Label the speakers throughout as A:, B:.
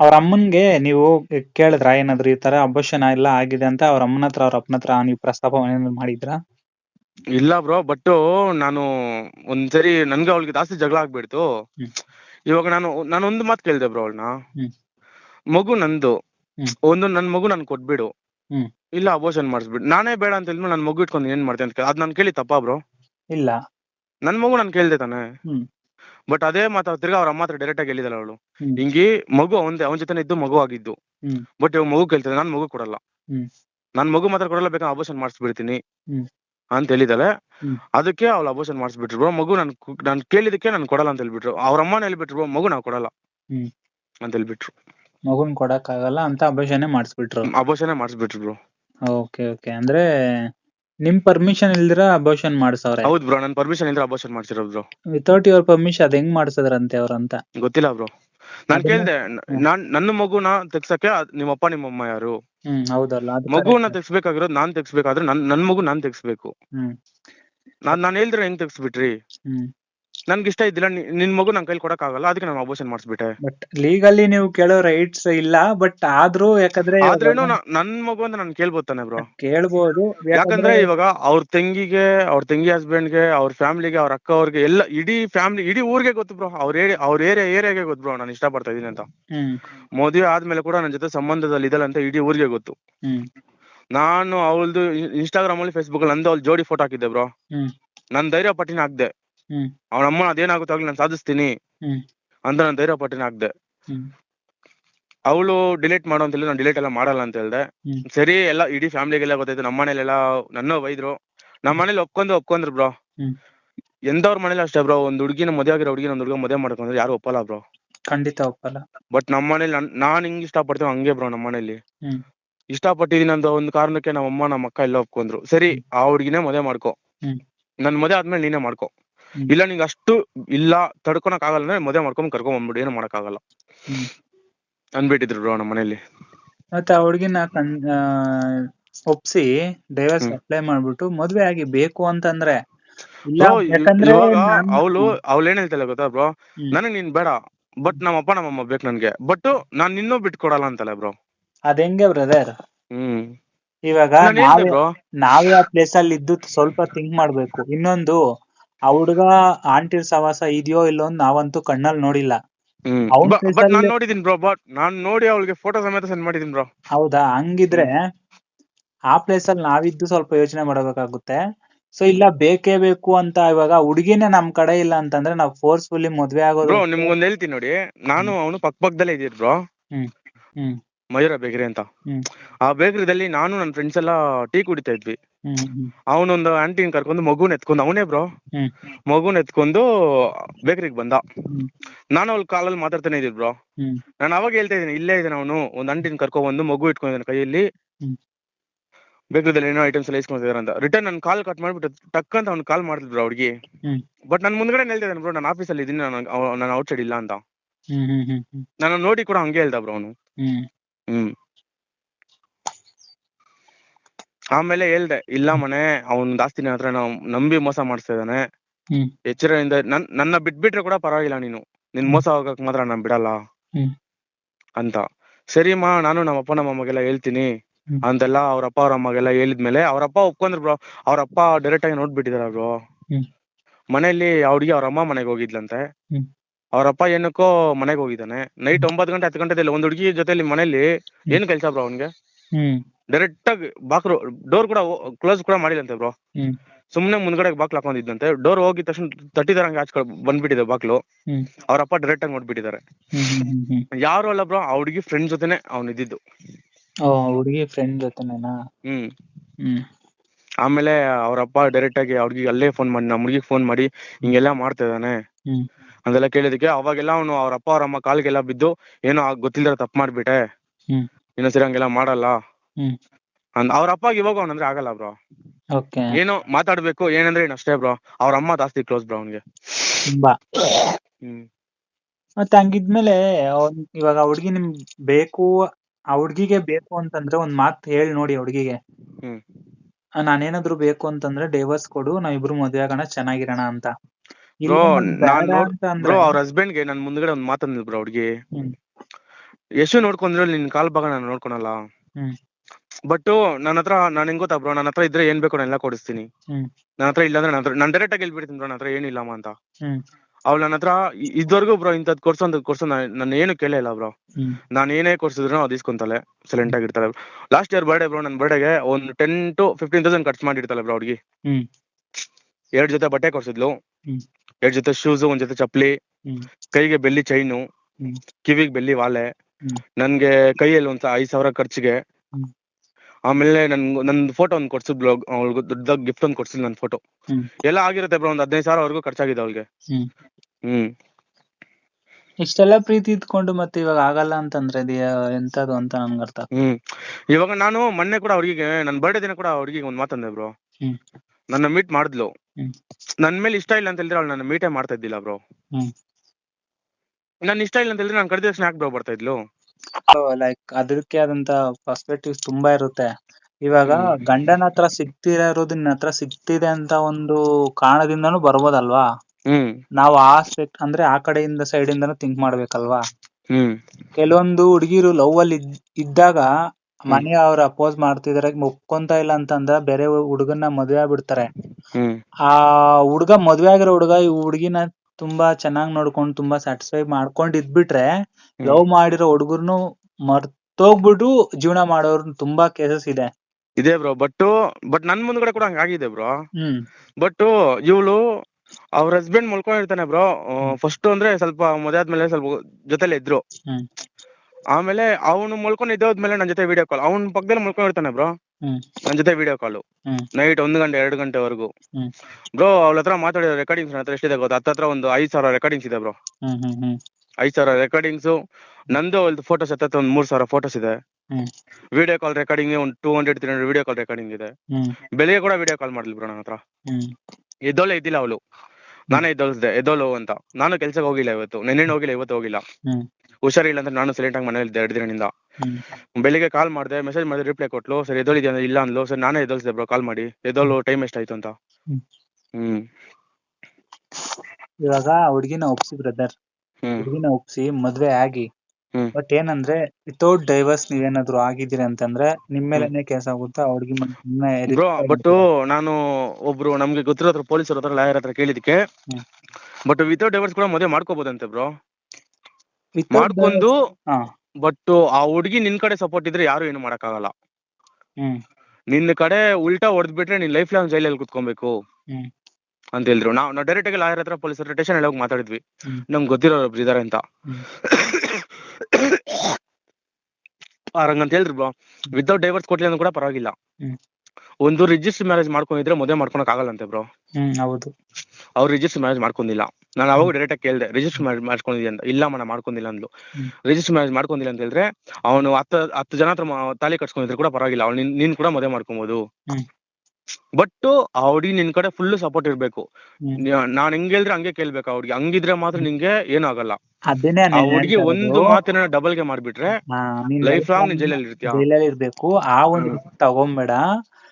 A: ಅವ್ರ ಅಮ್ಮನ್ಗೆ ನೀವು ಕೇಳಿದ್ರ ಏನಾದ್ರು ಈ ತರ ಅಬೋಷನ್ ಎಲ್ಲ ಆಗಿದೆ ಅಂತ ಅವ್ರ ಅಮ್ಮನ ಹತ್ರ ಅವ್ರ ಅಪ್ಪನ ಹತ್ರ ನೀವು ಪ್ರಸ್ತಾಪ ಏನಾದ್ರು ಮಾಡಿದ್ರಾ
B: ಇಲ್ಲ ಬ್ರೋ ಬಟ್ ನಾನು ಒಂದ್ಸರಿ ನನ್ಗೆ ಅವಳಿಗೆ ಜಾಸ್ತಿ ಜಗಳ ಆಗ್ಬಿಡ್ತು
A: ಹ್ಮ್.
B: ಇವಾಗ ನಾನು ನಾನು ಒಂದು ಮಾತು ಕೇಳಿದೆ ಬ್ರೋ ಅವಳನ್ನ
A: ಹ್ಮ್.
B: ಮಗು ನಂದು
A: ಹ್ಮ್.
B: ಒಂದು ನನ್ ಮಗು ನನ್ ಕೊಟ್ಬಿಡು
A: ಹ್ಮ್.
B: ಇಲ್ಲ ಅಬೋಷನ್ ಮಾಡಿಸ್ಬಿಡು ನಾನೇ ಬೇಡ ಅಂತ ಹೇಳಿದ್ಮೇಲೆ ನನ್ ಮಗು ಇಟ್ಕೊಂಡು ಏನ್ ಮಾಡ್ತೀನಿ ಅಂತ ಅದ್ ನಾನು ಕೇಳಿ ತಪ್ಪಾ ಬ್ರೋ
A: ಇಲ್ಲ
B: ನನ್ ಮಗು ನಾನು ಕೇಳ್ದೆ ತಾನೆ
A: ಹ್ಮ್.
B: ಬಟ್ ಅದೇ ಮಾತು ತಿರ್ಗಾ ಅವ್ರ ಅಮ್ಮ ಹತ್ರ ಡೈರೆಕ್ಟ್ ಆಗಿ ಹೇಳಿದಲ್ಲ ಅವಳು
A: ಹ್ಮ್.
B: ಹಿಂಗಿ ಮಗು ಅವಂದೆ ಅವನ ಜೊತೆ ಇದ್ದು ಮಗು ಆಗಿದ್ದು
A: ಹ್ಮ್.
B: ಬಟ್ ಇವಾಗ ಮಗು ಕೇಳ್ತಾರೆ ನಾನ್ ಮಗು ಕೊಡಲ್ಲ
A: ಹ್ಮ್.
B: ನಾನ್ ಮಗು ಮಾತ್ರ ಕೊಡಲ್ಲ ಬೇಕಾದ್ರೆ ಅಬೋಷನ್ ಮಾಡಿಸ್ಬಿಡ್ತೀನಿ
A: ಹ್ಮ್.
B: ಅಂತ ಹೇಳಿದಾಳೆ
A: ಹ್ಮ್.
B: ಅದಕ್ಕೆ ಅವ್ಳು ಅಬೋಷನ್ ಮಾಡಿಸ್ಬಿಟ್ರು ಮಗು ನಾನು ನಾನು ನಾನ್ ಕೇಳಿದಕ್ಕೆ ನಾನು ಕೊಡಲ್ಲ ಅಂತ ಹೇಳ್ಬಿಟ್ರು ಅವ್ರ ಅಮ್ಮನ ಹೇಳ್ಬಿಟ್ರು ಮಗು ನಾವು ಕೊಡಲ್ಲ
A: ಹ್ಮ್.
B: ಅಂತ ಹೇಳ್ಬಿಟ್ರು
A: ಮಗುನ್ ಕೊಡಕ್ ಆಗಲ್ಲ ಅಂತ ಅಬೋಷನೆ ಮಾಡಿಸ್ಬಿಟ್ರು
B: ಅಬೋಷನೇ ಮಾಡಿಸ್ಬಿಟ್ರು ಬ್ರೋ
A: ಓಕೆ ಓಕೆ ಅಂದ್ರೆ ನಿಮ್ ಪರ್ಮಿಷನ್ ಇಲ್ದಿರ ಅಬೋಷನ್ ಮಾಡ್ಸವ್ರೆ.
B: ಹೌದ್ ಬ್ರೋ ನನ್ ಪರ್ಮಿಷನ್ ಇಲ್ದಿರ ಅಬೋಷನ್ ಮಾಡ್ಸಿರೋದು ಬ್ರೋ
A: ವಿತೌಟ್ ಯುವರ್ ಪರ್ಮಿಷನ್ ಅದ್ ಹೆಂಗ್ ಮಾಡ್ಸದ್ರಂತೆ ಅವ್ರಂತ?
B: ಗೊತ್ತಿಲ್ಲ ಬ್ರೋ ನಾನ್ ಕೇಳ್ದೆ. ನಾನ್ ನನ್ನ ಮಗುನ ತೆಗ್ಸಕ್ಕೆ ಅದ್ ನಿಮ್ಮಪ್ಪ ನಿಮ್ಮಮ್ಮ ಯಾರು?
A: ಹ್ಮ್ ಹೌದಲ್ಲ ಅದು
B: ಮಗುನ
A: correct.
B: ತೆಗ್ಸ್ಬೇಕಾಗಿರೋದು ನಾನ್ ತೆಗ್ಸ್ಬೇಕಾದ್ರೆ ನನ್ ನನ್ ಮಗು ನಾನ್ ತೆಗ್ಸ್ಬೇಕು.
A: ಹ್ಮ್.
B: ನಾನ್ ನಾನ್ ಹೇಳ್ದ್ರೆ ಹೆಂಗ್ ತೆಗ್ಸ್ಬಿಟ್ರಿ?
A: ಹ್ಮ್.
B: ನನ್ಗೆ ಇಷ್ಟ ಇದ್ದಿಲ್ಲ. ನಿ- ನಿನ್ ಮಗು ನನ್ ಕೈಲಿ ಕೊಡಕ್ ಆಗಲ್ಲ ಅದಕ್ಕೆ ನಾನು ಅಬೋಷನ್ ಮಾಡಿಸ್ಬಿಟ್ಟೆ.
A: ಬಟ್ ಲೀಗಲಿ ನೀವು ಕೇಳೋ ರೈಟ್ಸ್ ಇಲ್ಲ. ಬಟ್ ಆದ್ರೂ ಯಾಕಂದ್ರೆ
B: ಆದ್ರೇನು ನಾ- ನನ್ ಮಗು ಅಂತ ನಾನು ಕೇಳ್ಬೋದು ತಾನೆ ಬ್ರೋ
A: ಕೇಳ್ಬೋದು.
B: ಯಾಕಂದ್ರೆ ಇವಾಗ ಅವ್ರ ತಂಗಿಗೆ ಅವ್ರ ತಂಗಿ ಹಸ್ಬೆಂಡ್ಗೆ ಅವ್ರ ಫ್ಯಾಮಿಲಿಗೆ ಅವ್ರ ಅಕ್ಕ ಅವ್ರಿಗೆ ಎಲ್ಲ ಇಡೀ ಫ್ಯಾಮಿಲಿ ಇಡೀ ಊರಿಗೆ ಗೊತ್ತು ಬ್ರೋ ಅವ್ರ ಏರಿಯಾ ಅವ್ರ ಏರಿಯಾ ಏರಿಯಾಗೆ ಗೊತ್ತು ಬ್ರೋ ನಾನು ಇಷ್ಟಪಡ್ತಾ ಇದೀನಿ ಅಂತ.
A: ಹ್ಮ್.
B: ಮದುವೆ ಆದ್ಮೇಲೆ ಕೂಡ ನನ್ನ ಜೊತೆ ಸಂಬಂಧದಲ್ಲಿ ಇದಲ್ಲ ಅಂತ ಇಡೀ ಊರಿಗೆ ಗೊತ್ತು.
A: ಹ್ಮ್.
B: ನಾನು ಅವಳದು ಇನ್ಸ್ಟಾಗ್ರಾಮ್ ಅಲ್ಲಿ ಫೇಸ್ಬುಕ್ ಅಲ್ಲಿ ನಂದು ಅವ್ಳ ಜೋಡಿ ಫೋಟೋ ಹಾಕಿದ್ದೆ ಬ್ರೋ
A: ಹ್ಮ್.
B: ನನ್ ಧೈರ್ಯ ಪಟ್ಟಿನ ಹಾಕ್ದೆ.
A: ಹ್ಮ್.
B: ಅವಳ ಅಮ್ಮ ಅದೇನಾಗುತ್ತೋ ಆಗ್ಲಿ ನಾನು ಸಾಧಿಸ್ತೀನಿ ಅಂತ ನಾನು ಧೈರ್ಯ ಪಟ್ಟಿನ ಹಾಕ್ದೆ ಅವಳು ಡಿಲೀಟ್ ಮಾಡೋ ಅಂತ ಹೇಳಿ ನಾನು ಡಿಲೀಟ್ ಎಲ್ಲ ಮಾಡಲ್ಲ ಅಂತ ಹೇಳ್ದೆ. ಸರಿ ಎಲ್ಲ ಇಡೀ ಫ್ಯಾಮಿಲಿಗೆಲ್ಲ ಗೊತ್ತಾಯ್ತು ನಮ್ಮ ಮನೇಲೆಲ್ಲ ನನ್ನ ಬೈದ್ರು ನಮ್ಮ ಮನೇಲಿ ಒಪ್ಕೊಂಡು ಒಪ್ಕೊಂಡ್ರು ಬ್ರೋ. ಎಂದವ್ರ ಮನೇಲಿ ಅಷ್ಟೇ ಬ್ರೋ ಒಂದ್ ಹುಡುಗಿನ ಮದುವೆ ಆಗಿರೋ ಹುಡುಗಿನ ಒಂದ್ ಹುಡುಗ ಮದುವೆ ಮಾಡ್ಕೊಂಡ್ರೆ ಯಾರು ಒಪ್ಪಲ್ಲ ಬ್ರೋ.
A: ಖಂಡಿತ ಒಪ್ಪಲ್ಲ.
B: ಬಟ್ ನಮ್ಮ ಮನೇಲಿ ನನ್- ಹಿಂಗ್ ಇಷ್ಟಪಡ್ತೇವೆ ಹಂಗೆ ಬ್ರೋ ನಮ್ಮ ಮನೇಲಿ.
A: ಇಷ್ಟ
B: ಪಟ್ಟಿದೀನಿ ಅಂತ ಒಂದು ಕಾರಣಕ್ಕೆ ನಮ್ಮ ಅಮ್ಮ ನಮ್ಮ ಅಕ್ಕ ಎಲ್ಲ ಒಪ್ಕೊಂಡ್ರು. ಸರಿ ಆ ಹುಡುಗಿನೇ ಮದುವೆ ಮಾಡ್ಕೊ. ನನ್ ಮದುವೆ ಆದ್ಮೇಲೆ ನೀನೇ ಮಾಡ್ಕೊ. ಇಲ್ಲ ನಿಂಗೆ ಅಷ್ಟು ಇಲ್ಲ ತಡ್ಕೊಳಕ್ ಆಗಲ್ಲ ಅಂದ್ರೆ ಮದುವೆ ಮಾಡ್ಕೊಂಡ್ ಕರ್ಕೊಂಡ್ ಬಂದ್ಬಿಡು ಏನು ಮಾಡಕ್ ಆಗಲ್ಲ. ಅನ್ಬಿಟ್ಟಿದ್ರು ಬ್ರೋ ನಮ್ಮ ಮನೇಲಿ
A: ಮತ್ತೆ ಆ ಹುಡುಗಿನ ಆ, ಒಪ್ಸಿ ಡೈವರ್ಸ್ ಅಪ್ಲೈ ಮಾಡ್ಬಿಟ್ಟು ಮದ್ವೆ ಆಗಿ ಬೇಕು ಅಂತಂದ್ರೆ.
B: ಅವಳು ಅವಳು ಏನ್ ಹೇಳ್ತಾಳೆ ಗೊತ್ತಾ ಬ್ರೋ. ನನಗ್ ನೀನ್ ಬೇಡ ಬಟ್ ನಮ್ಮ ಅಪ್ಪ ನಮ್ಮಮ್ಮ ಬೇಕು ನನ್ಗೆ. ಬಟ್ ನಾನ್ ನಿನ್ನೂ ಬಿಟ್ಕೊಡಲ್ಲ ಅಂತಲ್ಲ ಬ್ರೋ.
A: ಅದ್ ಹೆಂಗೆ ಬ್ರದರ್?
B: ಹ್ಮ್.
A: ಇವಾಗ ನಾವೇ ಆ ಪ್ಲೇಸ್ ಅಲ್ಲಿ ಇದ್ದು ಸ್ವಲ್ಪ ಥಿಂಕ್ ಮಾಡ್ಬೇಕು. ಇನ್ನೊಂದು ಆ ಹುಡುಗ ಆಂಟಿರ್ ಸವಾಸ ಇದೆಯೋ ಇಲ್ಲೋ ನಾವಂತೂ ಕಣ್ಣಲ್ಲಿ ನೋಡಿಲ್ಲ.
B: ಬಟ್ ನಾನ್
A: ಅಲ್ಲಿ-
B: ನೋಡಿದೀನಿ ಬ್ರೋ ಬಟ್ ನಾನ್ ನೋಡಿ ಅವಳಿಗೆ ಫೋಟೋ ಸಮೇತ ಸೆಂಡ್ ಮಾಡಿದೀನಿ ಬ್ರೋ.
A: ಹೌದಾ? ಹಂಗಿದ್ರೆ ಆ ಪ್ಲೇಸ್ ಅಲ್ಲಿ ನಾವಿದ್ದು ಸ್ವಲ್ಪ ಯೋಚನೆ ಮಾಡಬೇಕಾಗುತ್ತೆ. ಸೊ ಇಲ್ಲ ಬೇಕೇ ಬೇಕು ಅಂತ ಇವಾಗ ಹುಡುಗಿನೇ ನಮ್ ಕಡೆ ಇಲ್ಲ ಅಂತಂದ್ರೆ ನಾವ್ ಫೋರ್ಸ್ಫುಲಿ ಮದ್ವೆ ಆಗೋದು
B: ಬ್ರೋ ನಿಮ್ಗೊಂದ್ ಹೇಳ್ತೀನಿ ನೋಡಿ. ನಾನು ಅವನು ಪಕ್ಕ ಪಕ್ಕದಲ್ಲೇ ಇದೀನಿ ಬ್ರೋ.
A: ಹ್ಮ್. ಹ್ಮ್.
B: ಮಯೂರ ಬೇಕರಿ ಅಂತ.
A: ಹ್ಮ್.
B: ಆ ಬೇಕರಿದಲ್ಲಿ ನಾನು ನನ್ನ ಫ್ರೆಂಡ್ಸ್ ಎಲ್ಲ ಟೀ ಕುಡಿತಾ ಇದ್ವಿ. ಅವನೊಂದು ಆಂಟಿನ ಕರ್ಕೊಂಡು ಮಗುನ್ ಎತ್ಕೊಂಡು ಅವನೇ ಬ್ರೋ. ಮಗುನ ಎತ್ಕೊಂಡು ಬೇಕರಿಗೆ ಬಂದ. ನಾನು ಅವ್ಳ ಕಾಲಲ್ಲಿ ಮಾತಾಡ್ತಾನೆ ಇದ್ದೀನಿ ಬ್ರೋ. ನಾನು ಅವಾಗ ಹೇಳ್ತಾ ಇದ್ದೀನಿ ಇಲ್ಲೇ ಇದ್ದಾನೆ ಅವನು. ಒಂದ್ ಆಂಟಿನ್ ಕರ್ಕೊ ಬಂದು ಮಗು ಇಟ್ಕೊಂಡಿದ್ದಾನೆ ಕೈಯಲ್ಲಿ. ಬೇಕರಿದಲ್ಲಿ ಏನೋ ಐಟಮ್ಸ್ ಎಲ್ಲ ಇಸ್ಕೊಂಡಿದ್ದಾರೆ ಅಂತ. ರಿಟರ್ನ್ ನಾನು ಕಾಲ್ ಕಟ್ ಮಾಡ್ಬಿಟ್ಟು ಟಕ್ ಅಂತ ಅವ್ನು ಕಾಲ್ ಮಾಡಿದ್ರು ಅವ್ರಿಗೆ. ಬಟ್ ನಾನು ಮುಂದ್ಗಡೆ ಹೇಳ್ತಾ ಇದ್ದಾನೆ ಬ್ರೋ ನಾನು ಆಫೀಸಲ್ಲಿ ಇದ್ದೀನಿ ನಾನು ಔಟ್ಸೈಡ್ ಔಟ್ ಸೈಡ್ ಇಲ್ಲ ಅಂತ. ನಾನು ನೋಡಿ ಕೂಡ ಹಂಗೆ ಹೇಳ್ದ ಬ್ರೋ ಅವನು.
A: ಹ್ಮ್
B: ಹ್ಮ್ ಆಮೇಲೆ ಹೇಳ್ದೆ ಇಲ್ಲ ಮನೆ ಅವ್ನ್ ಜಾಸ್ತಿ ನನ್ನ ಹತ್ರ ನಾವು ನಂಬಿ ಮೋಸ ಮಾಡಿಸ್ತಾ ಇದ್ದಾನೆ.
A: ಹ್ಮ್.
B: ಎಚ್ಚರದಿಂದ ನನ್ ನನ್ನ ಬಿಟ್ಬಿಟ್ರೆ ಕೂಡ ಪರವಾಗಿಲ್ಲ ನೀನು. ನಿನ್ ಮೋಸ ಹೋಗಕ್ ಮಾತ್ರ ನಾನ್ ಬಿಡಲ್ಲ.
A: ಹ್ಮ್.
B: ಅಂತ. ಸರಿ ಮಾ ನಾನು ನಮ್ಮ ಅಪ್ಪ ನಮ್ಮ ಅಮ್ಮಗೆಲ್ಲ ಹೇಳ್ತೀನಿ.
A: ಹ್ಮ್.
B: ಅಂತೆಲ್ಲ ಅವ್ರ ಅಪ್ಪ ಅವ್ರ ಅಮ್ಮಗೆಲ್ಲ ಹೇಳಿದ್ಮೇಲೆ ಅವ್ರ ಅಪ್ಪ ಒಪ್ಕೊಂಡ್ರು ಬ್ರೋ ಅವ್ರ ಅಪ್ಪ ಡೈರೆಕ್ಟ್ ಆಗಿ ನೋಡ್ಬಿಟ್ಟಿದಾರ ಬ್ರೋ
A: ಹ್ಮ್.
B: ಮನೆಯಲ್ಲಿ ಅವ್ರಿಗೆ ಅವ್ರ ಅಮ್ಮ ಮನೆಗೆ ಹೋಗಿದ್ಲಂತೆ.
A: ಹ್ಮ್.
B: ಅವ್ರ ಅಪ್ಪ ಏನಕ್ಕೋ ಮನೆಗೆ ಹೋಗಿದ್ದಾನೆ. ನೈಟ್ ಒಂಬತ್ತು ಗಂಟೆ ಹತ್ತು ಗಂಟೆದಲ್ಲಿ ಒಂದ್ ಹುಡುಗಿ ಜೊತೆಲಿ ಮನೇಲಿ ಏನ್ ಕೆಲ್ಸ ಬ್ರೋ ಅವ್ನ್ಗೆ?
A: ಹ್ಮ್.
B: ಡೈರೆಕ್ಟ್ ಆಗಿ ಬಾಕ್ರು ಡೋರ್ ಕೂಡ ಕ್ಲೋಸ್ ಕೂಡ ಮಾಡಿಲ್ಲಂತೆ ಬ್ರೋ. ಸುಮ್ನೆ ಮುಂದ್ಗಡೆ ಬಾಕ್ಲು ಹಾಕೊಂಡಿದ್ದಂತೆ ಡೋರ್ ಹೋಗಿದ ತಕ್ಷಣ ತಟ್ಟಿದಾರಂಗೆ ಆಚೆ ಬಂದ್ಬಿಟ್ಟಿದೆ ಬಾಕ್ಲು. ಅವ್ರ ಅಪ್ಪ ಡೈರೆಕ್ಟ್ ಆಗಿ ನೋಡ್ಬಿಟ್ಟಿದ್ದಾರೆ. ಯಾರು ಅಲ್ಲ ಬ್ರೋ ಆ ಹುಡುಗಿ ಫ್ರೆಂಡ್ ಜೊತೆನೆ ಅವ್ನ್ ಇದ್ದಿದ್ದು.
A: ಹುಡುಗಿ ಫ್ರೆಂಡ್ ಜೊತೆನೇನಾ?
B: ಹ್ಮ್. ಆಮೇಲೆ ಅವ್ರ ಅಪ್ಪ ಡೈರೆಕ್ಟ್ ಆಗಿ ಅವ್ರಿಗೆ ಅಲ್ಲೇ ಫೋನ್ ಮಾಡಿ ನಮ್ಮ ಹುಡುಗಿಗೆ ಫೋನ್ ಮಾಡಿ ಹಿಂಗೆಲ್ಲಾ ಮಾಡ್ತಾ ಇದ್ದಾನೆ. ಅದೆಲ್ಲ ಕೇಳಿದಕ್ಕೆ ಅವಾಗೆಲ್ಲ ಅವನು ಅವ್ರ ಅಪ್ಪ ಅವ್ರ ಅಮ್ಮ ಕಾಲ್ಗೆಲ್ಲ ಬಿದ್ದು ಏನೋ ಗೊತ್ತಿಲ್ದ ತಪ್ಪು ಮಾಡ್ಬಿಟ್ಟೆ. ಇನ್ನೊಂದ್ಸರಿ ಹಂಗೆಲ್ಲ ಮಾಡಲ್ಲ. ಅವ್ರ ಅಪ್ಪಗೆ ಇವಾಗ ಅವನಂದ್ರೆ ಆಗಲ್ಲ ಬ್ರೋ.
A: ಓಕೆ.
B: ಏನೋ ಮಾತಾಡ್ಬೇಕು ಏನಂದ್ರೆ ಏನು ಅಷ್ಟೇ ಬ್ರೋ. ಅವ್ರ ಅಮ್ಮ ಜಾಸ್ತಿ ಕ್ಲೋಸ್ ಬ್ರೋ ಅವನ್ಗೆ.
A: ತುಂಬಾ.
B: ಹ್ಮ್.
A: ಮತ್ತೆ ಹಂಗಿದ್ಮೇಲೆ ಅವ್ನ್ ಇವಾಗ ಆ ಹುಡ್ಗಿ ನಿಮ್ ಬೇಕು ಆ ಹುಡ್ಗಿಗೆ ಬೇಕು ಅಂತಂದ್ರೆ ಒಂದ್ ಮಾತ್ ಹೇಳಿ ನೋಡಿ ಹುಡ್ಗಿಗೆ.
B: ಹ್ಮ್.
A: ಆ, ನಾನೇನಾದ್ರು ಬೇಕು ಅಂತಂದ್ರೆ ಡೈವರ್ಸ್ ಕೊಡು ನಾವಿಬ್ರು ಮದ್ವೆ ಆಗೋಣ ಚೆನ್ನಾಗಿರೋಣ ಅಂತ. ಇಲ್ಲ
B: ನಾನ್
A: ಬೇಡ
B: ನೋಡ್
A: ಅಂತ ಅಂದ್ರೆ
B: ಬ್ರೋ ಅವ್ರ ಹಸ್ಬೆಂಡ್ಗೆ ನನ್ ಮುಂದ್ಗಡೆ ಒಂದ್ ಮಾತಂದಿಲ್ ಬ್ರೋ ಹುಡ್ಗಿ.
A: ಹ್ಮ್.
B: ಎಷ್ಟು ನೋಡ್ಕೊಂಡ್ರೆ ನಿನ್ ಕಾಲ್ ಭಾಗ ನಾನು ನೋಡ್ಕೊಳಲ್ಲ.
A: ಹ್ಮ್.
B: ಬಟ್ ನನ್ನ ಹತ್ರ ನಾನು ಹೆಂಗ್ ಗೊತ್ತಾ ಬ್ರೋ ನನ್ನ ಹತ್ರ ಇದ್ರೆ ಏನ್ ಬೇಕು ನಾನು ಎಲ್ಲ ಕೊಡಿಸ್ತೀನಿ.
A: ಹ್ಮ್.
B: ನನ್ನ ಹತ್ರ ಇಲ್ಲ ಅಂದ್ರೆ ನನ್ನ ಹತ್ರ ನಾನು ಡೈರೆಕ್ಟ್ ಆಗಿ ಹೇಳ್ಬಿಡ್ತೀನಿ ಬ್ರೋ ನನ್ನ ಹತ್ರ ಏನಿಲ್ಲಮ್ಮ ಅಂತ.
A: ಹ್ಮ್.
B: ಅವ್ಳು ನನ್ನ ಹತ್ರ ಇದ್ವರೆಗೂ ಬ್ರೋ ಇಂಥದ್ ಕೊಡ್ಸೋ ಅಂತ ಕೊಡ್ಸೋ ನಾನು ಏನು ಕೇಳೇ ಇಲ್ಲ ಬ್ರೋ
A: ಹ್ಮ್.
B: ನಾನು ಏನೇ ಕೊರ್ಸಿದ್ರು ಅದು ಇಸ್ಕೊಂತಾಳೆ ಸೈಲೆಂಟ್ ಆಗಿರ್ತಾಳೆ ಲಾಸ್ಟ್ ಇಯರ್ ಬರ್ಡೇ ಬ್ರೋ ನನ್ನ ಬರ್ಡೇಗೆ ಒಂದು ಟೆನ್ ಟು ಫಿಫ್ಟೀನ್ ತೌಸಂಡ್ ಖರ್ಚು ಮಾಡಿರ್ತಾಳೆ ಬ್ರೋ ಅವ್ರಿಗೆ.
A: ಹ್ಮ್.
B: ಎರಡ್ ಜೊತೆ ಬಟ್ಟೆ ಕೊಡ್ಸಿದ್ಲು.
A: ಹ್ಮ್.
B: ಎರಡ್ ಜೊತೆ ಶೂಸ್ ಒಂದ್ ಜೊತೆ ಚಪ್ಪಲಿ.
A: ಹ್ಮ್.
B: ಕೈಗೆ ಬೆಳ್ಳಿ ಚೈನು
A: ಹ್ಮ್.
B: ಕಿವಿಗೆ ಬೆಳ್ಳಿ ವಾಲೆ.
A: ಹ್ಮ್.
B: ನನ್ಗೆ ಕೈಯಲ್ಲಿ ಒಂದ್ ಐದ್ ಸಾವಿರ ಖರ್ಚಿಗೆ.
A: ಹ್ಮ್.
B: ಆಮೇಲೆ ನನ್ ನನ್ ಫೋಟೋ ಒಂದ್ ಬ್ಲಾಗ್ ಅವ್ಳಿಗೆ ದೊಡ್ಡದಾಗ ಗಿಫ್ಟ್ ಒಂದ್ ಕೊಡ್ಸಿದ್ ನನ್ ಫೋಟೋ ಎಲ್ಲ ಆಗಿರುತ್ತೆ ಬ್ರೋ ಒಂದ್ ಹದಿನೈದು ಸಾವಿರವರೆಗೂ ಖರ್ಚಾಗಿದೆ ಅವ್ಳಿಗೆ.
A: ಹ್ಮ್. ಇಷ್ಟೆಲ್ಲ ಪ್ರೀತಿ ಇದ್ಕೊಂಡು ಮತ್ತೆ ಇವಾಗ ಆಗಲ್ಲ ಅಂತಂದ್ರೆ ಎಂತದು ಅಂತ ನನ್ಗೆ ಅರ್ಥ.
B: ಹ್ಮ್. ಇವಾಗ ನಾನು ಮೊನ್ನೆ ಕೂಡ ಅವ್ರಿಗೆ ನನ್ ಬರ್ಡೇ ದಿನ ಕೂಡ ಅವ್ರಿಗೆ ಒಂದ್ ಮಾತಂದೆ ಬ್ರೋ ನನ್ನ ಮೀಟ್ ಮಾಡಿದ್ಲು. ನನ್ ಮೇಲೆ ಇಷ್ಟ ಇಲ್ಲ ಅಂತ ಹೇಳಿದ್ರೆ ಅವಳು ನನ್ನ ಮೀಟೇ ಮಾಡ್ತಾ ಇದ್ದಿಲ್ಲ ಬ್ರೋ ನನ್ ಇಷ್ಟ ಇಲ್ಲ ಅಂತ ಹೇಳಿದ್ರೆ ನಾನು ಕರೆದ ತಕ್ಷಣ ಯಾಕೆ ಬ್ರೋ ಬರ್ತಾ ಇದ್ಲು?
A: ಲೈಕ್ ಅದಕ್ಕೆ ಆದಂತ ಪರ್ಸ್ಪೆಕ್ಟಿವ್ ತುಂಬಾ ಇರುತ್ತೆ. ಇವಾಗ. ಗಂಡನ ಹತ್ರ ಸಿಗ್ತಿರೋದನ್ನ ನಿನ್ನ ಹತ್ರ ಸಿಗ್ತಿದೆ ಅಂತ ಒಂದು ಕಾರಣದಿಂದನೂ ಬರ್ಬೋದಲ್ವಾ?
B: ಹ್ಮ್.
A: ನಾವು ಆ ಸ್ಪೆಕ್ಟ್ ಅಂದ್ರೆ ಆ ಕಡೆಯಿಂದ ಸೈಡ್ ಇಂದನೂ ಥಿಂಕ್ ಮಾಡ್ಬೇಕಲ್ವಾ?
B: ಹ್ಮ್.
A: ಕೆಲವೊಂದು ಹುಡುಗಿರು ಲವ್ ಅಲ್ಲಿ ಇದ್- ಇದ್ದಾಗ ಅವ್ರ ಅಪೋಸ್ ಮಾಡ್ತಿದಾರೆ ಒಪ್ಕೊಂತ ಇಲ್ಲ ಅಂತಂದ್ರ ಬೇರೆ ಹುಡುಗನ್ನ ಮದ್ವೆ ಆಗ್ಬಿಡ್ತಾರೆ.
B: ಹ್ಮ್.
A: ಆ ಹುಡುಗ ಮದ್ವೆ ಆಗಿರೋ ಹುಡುಗ ಈ ಹುಡುಗಿನ ತುಂಬಾ ಚೆನ್ನಾಗ್ ನೋಡ್ಕೊಂಡು ತುಂಬಾ ಸ್ಯಾಟಿಸ್ಫೈ ಮಾಡ್ಕೊಂಡ್ ಇದ್ಬಿಟ್ರೆ ಲವ್ ಮಾಡಿರೋ ಹುಡುಗರ್ನು ಮರ್ತೋಗ್ಬಿಟ್ಟು ಜೀವನ ಮಾಡೋರ್ ತುಂಬಾ ಕೇಸಸ್ ಇದೆ.
B: ಇದೆ ಬ್ರೋ. ಬಟ್ ಬಟ್ ನನ್ ಮುಂದ್ಗಡೆ ಕೂಡ ಹಂಗಾಗಿದೆ ಬ್ರೋ.
A: ಹ್ಮ್.
B: ಬಟ್ ಇವಳು ಅವ್ರ ಹಸ್ಬೆಂಡ್ ಮಲ್ಕೊಂಡಿರ್ತಾನೆ ಬ್ರೋ. ಫಸ್ಟ್ ಅಂದ್ರೆ ಸ್ವಲ್ಪ ಮದುವೆ ಆದ್ಮೇಲೆ ಸ್ವಲ್ಪ ಜೊತೆಲೆ ಇದ್ರು. ಆಮೇಲೆ ಅವನು ಮಲ್ಕೊಂಡು ಇದ್ದೋದ್ಮೇಲೆ ನನ್ ಜೊತೆ ವಿಡಿಯೋ ಕಾಲ್ ಅವ್ನ ಪಕ್ಕದಲ್ಲಿ ಮಲ್ಕೊಂಡಿರ್ತಾನೆ ಬ್ರೋ.
A: ಹ್ಮ್.
B: ನನ್ನ ಜೊತೆ ವಿಡಿಯೋ ಕಾಲು ನೈಟ್ ಒಂದು ಗಂಟೆ ಎರಡು ಗಂಟೆವರೆಗೂ ಬ್ರೋ ಅವಳ ಹತ್ರ ಮಾತಾಡಿರೋ ರೆಕಾರ್ಡಿಂಗ್ಸ್ ನನ್ನ ಹತ್ರ ಎಷ್ಟಿದೆ ಗೊತ್ತಾ? ಹತ್ತತ್ರ ಒಂದು ಐದ್ ಸಾವಿರ ರೆಕಾರ್ಡಿಂಗ್ಸ್ ಇದೆ ಬ್ರೋ. ಐದ್ ಸಾವಿರ ರೆಕಾರ್ಡಿಂಗ್ಸ್ ನಂದು ಒಂದು ಫೋಟೋಸ್ ಹತ್ತತ್ರ ಒಂದ್ ಮೂರ್ ಸಾವಿರ ಫೋಟೋಸ್ ಇದೆ. ವಿಡಿಯೋ ಕಾಲ್ ರೆಕಾರ್ಡಿಂಗ್ ಒಂದು two hundred three hundred video call recording ಇದೆ. ಬೆಳಿಗ್ಗೆ ಕೂಡ ವಿಡಿಯೋ ಕಾಲ್ ಮಾಡ್ಲಿ ಬ್ರೋ ನನ್ನ ಹತ್ರ.
A: ಹ್ಮ್.
B: ಎದ್ದೋಳೆ ಇದ್ದಿಲ್ಲ ಅವಳು. ನಾನೇ ಎದ್ದೋಳಿಸ್ದೆ ಎದ್ದೋಳು ಅಂತ. ನಾನು ಕೆಲ್ಸಕ್ಕೆ ಹೋಗಿಲ್ಲ ಇವತ್ತು. ನಿನ್ನೆ ಹೋಗಿಲ್ಲ ಇವತ್ತು ಹೋಗಿಲ್ಲ. ಹುಷಾರಿಲ್ಲ ಅಂತ ನಾನು ಸೈಲೆಂಟ್ ಆಗಿ ಮನೇಲಿ ಇದ್ದೆ ಎರಡು ದಿನದಿಂದ. ಬೆಳಿಗ್ಗೆ ಕಾಲ್ ಮಾಡಿದೆ ಮೆಸೇಜ್ ಮಾಡಿದ್ರೆ ರಿಪ್ಲೈ ಕೊಟ್ಲು. ಸರ್ ಎದ್ದೋಳಿದ್ಯಾ ಅಂದ್ರೆ ಇಲ್ಲ ಅಂದ್ಲು. ಸರ್ ನಾನೇ ಎದ್ದೋಳಿಸಿದೆ ಬ್ರೋ ಕಾಲ್ ಮಾಡಿ. ಎದ್ದೋಳು ಟೈಮ್ ಎಷ್ಟಾಯ್ತು ಅಂತ.
A: ಹ್ಮ್. ಇವಾಗ ಹುಡುಗಿನ ಒಪ್ಸಿ ಬ್ರದರ್ ಹುಡುಗಿನ ಒಪ್ಸಿ ಮದ್ವೆ ಆಗಿ. ಬಟ್ ಏನಂದ್ರೆ ವಿತೌಟ್ ಡೈವರ್ಸ್ ನೀವೇನಾದ್ರು ಆಗಿದ್ದೀರಿ ಅಂತಂದ್ರೆ ನಿಮ್ ಮೇಲೆನೆ ಕೇಸ್ ಆಗುತ್ತಾ ಹುಡುಗಿ
B: ಬಟ್ ನಾನು ಒಬ್ರು ನಮ್ಗೆ ಗೊತ್ತಿರೋ ಪೊಲೀಸ್ ಪೊಲೀಸರ ಹತ್ರ ಲಾಯರ್ ಹತ್ರ ಕೇಳಿದಕ್ಕೆ. ಬಟ್ ವಿತೌಟ್ ಡೈವರ್ಸ್ ಕೂಡ ಮದುವೆ ಮಾಡ್ಕೋಬಹುದಂತೆ ಬ್ರೋ ಮಾಡ್ಕೊಂಡು ಬಟ್ ಆ ಹುಡುಗಿ ನಿನ್ ಕಡೆ ಸಪೋರ್ಟ್ ಇದ್ರೆ ಯಾರು ಏನು ಮಾಡಕ್ಕಾಗಲ್ಲ.
A: ಹ್ಮ್.
B: ನಿನ್ನ ಕಡೆ ಉಲ್ಟಾ ಹೊಡೆದ್ಬಿಟ್ರೆ ನೀನ್ ಲೈಫ್ ಲಾಂಗ್ ಜೈಲಲ್ಲಿ ಕುತ್ಕೊಬೇಕು. ಅಂತ ಹೇಳಿದ್ರು. ನಾವು ನಾವು ಡೈರೆಕ್ಟ್ ಆಗಿ ಲಾಯರ್ ಹತ್ರ ಪೊಲೀಸ್ ಹತ್ರ ಟೇಷನ್ ಹೋಗಿ ಮಾತಾಡಿದ್ವಿ. ನಮ್ಗೆ ಗೊತ್ತಿರೋ ಒಬ್ರು ಇದಾರೆ ಅಂತ. ಹಂಗಂತ ಹೇಳಿದ್ರು ಬ್ರೋ ವಿತೌಟ್ ಡೈವರ್ಸ್ ಕೊಟ್ಲಿ ಅಂದ್ರೆ ಕೂಡ ಪರವಾಗಿಲ್ಲ. ಒಂದು ರಿಜಿಸ್ಟರ್ ಮ್ಯಾರೇಜ್ ಮಾಡ್ಕೊಂಡಿದ್ರೆ ಮದುವೆ ಮಾಡ್ಕೊಳಕ್ ಆಗಲ್ಲಂತೆ ಬ್ರೋ
A: ಹೌದು.
B: ಅವ್ರು ರಿಜಿಸ್ಟರ್ ಮ್ಯಾರೇಜ್ ಮಾಡ್ಕೊಂಡಿಲ್ಲ. ನಾನು ಅವಾಗ ಡೈರೆಕ್ಟ್ ಆಗಿ ಕೇಳಿದೆ ರಿಜಿಸ್ಟರ್ ಮ್ಯಾರೇಜ್ ಮಾಡ್ಕೊಂಡಿದ್ಯಾ ಅಂತ ಇಲ್ಲ ಮನ ಮಾಡ್ಕೊಂಡಿಲ್ಲ ಅಂದ್ಲು. ರಿಜಿಸ್ಟರ್ ಮ್ಯಾರೇಜ್ ಮಾಡ್ಕೊಂಡಿಲ್ಲ ಅಂತ ಹೇಳಿದ್ರೆ ಅವನು ಹತ್ತು ಹತ್ತು ಜನ ಹತ್ರ ತಾಲಿ ಕಟ್ಸ್ಕೊಂಡಿದ್ರೆ ಕೂಡ ಪರವಾಗಿಲ್ಲ. ಅವ್ನು ನಿನ್ ಕೂಡ ಮದುವೆ ಮಾಡ್ಕೊಬೋದು.
A: ಹ್ಮ್.
B: ಬಟ್ ಆ ಹುಡುಗಿ ನಿನ್ ಕಡೆ ಫುಲ್ ಸಪೋರ್ಟ್ ಇರ್ಬೇಕು. ನಾನ್ ಹೆಂಗ್ ಹೇಳಿದ್ರೆ ಹಂಗೆ ಕೇಳ್ಬೇಕು ಅವ್ರಿಗೆ ಹುಡುಗಿ ಹಂಗಿದ್ರೆ ಮಾತ್ರ ನಿಂಗೆ ಏನೂ ಆಗಲ್ಲ ಹುಡುಗಿ ಒಂದು ಮಾತಿನ ಡಬಲ್ಗೆ ಮಾಡ್ಬಿಟ್ರೆ ಲೈಫ್ ಲಾಂಗ್ ನೀನ್ ಜೈಲಲ್ಲಿ ಇರ್ತೀಯ?
A: ಜೈಲಲ್ಲಿ ಇರ್ಬೇಕು. ಆ ಒಂದು
B: ಹ್ಮ್.
A: ತಗೊಂಬೇಡ.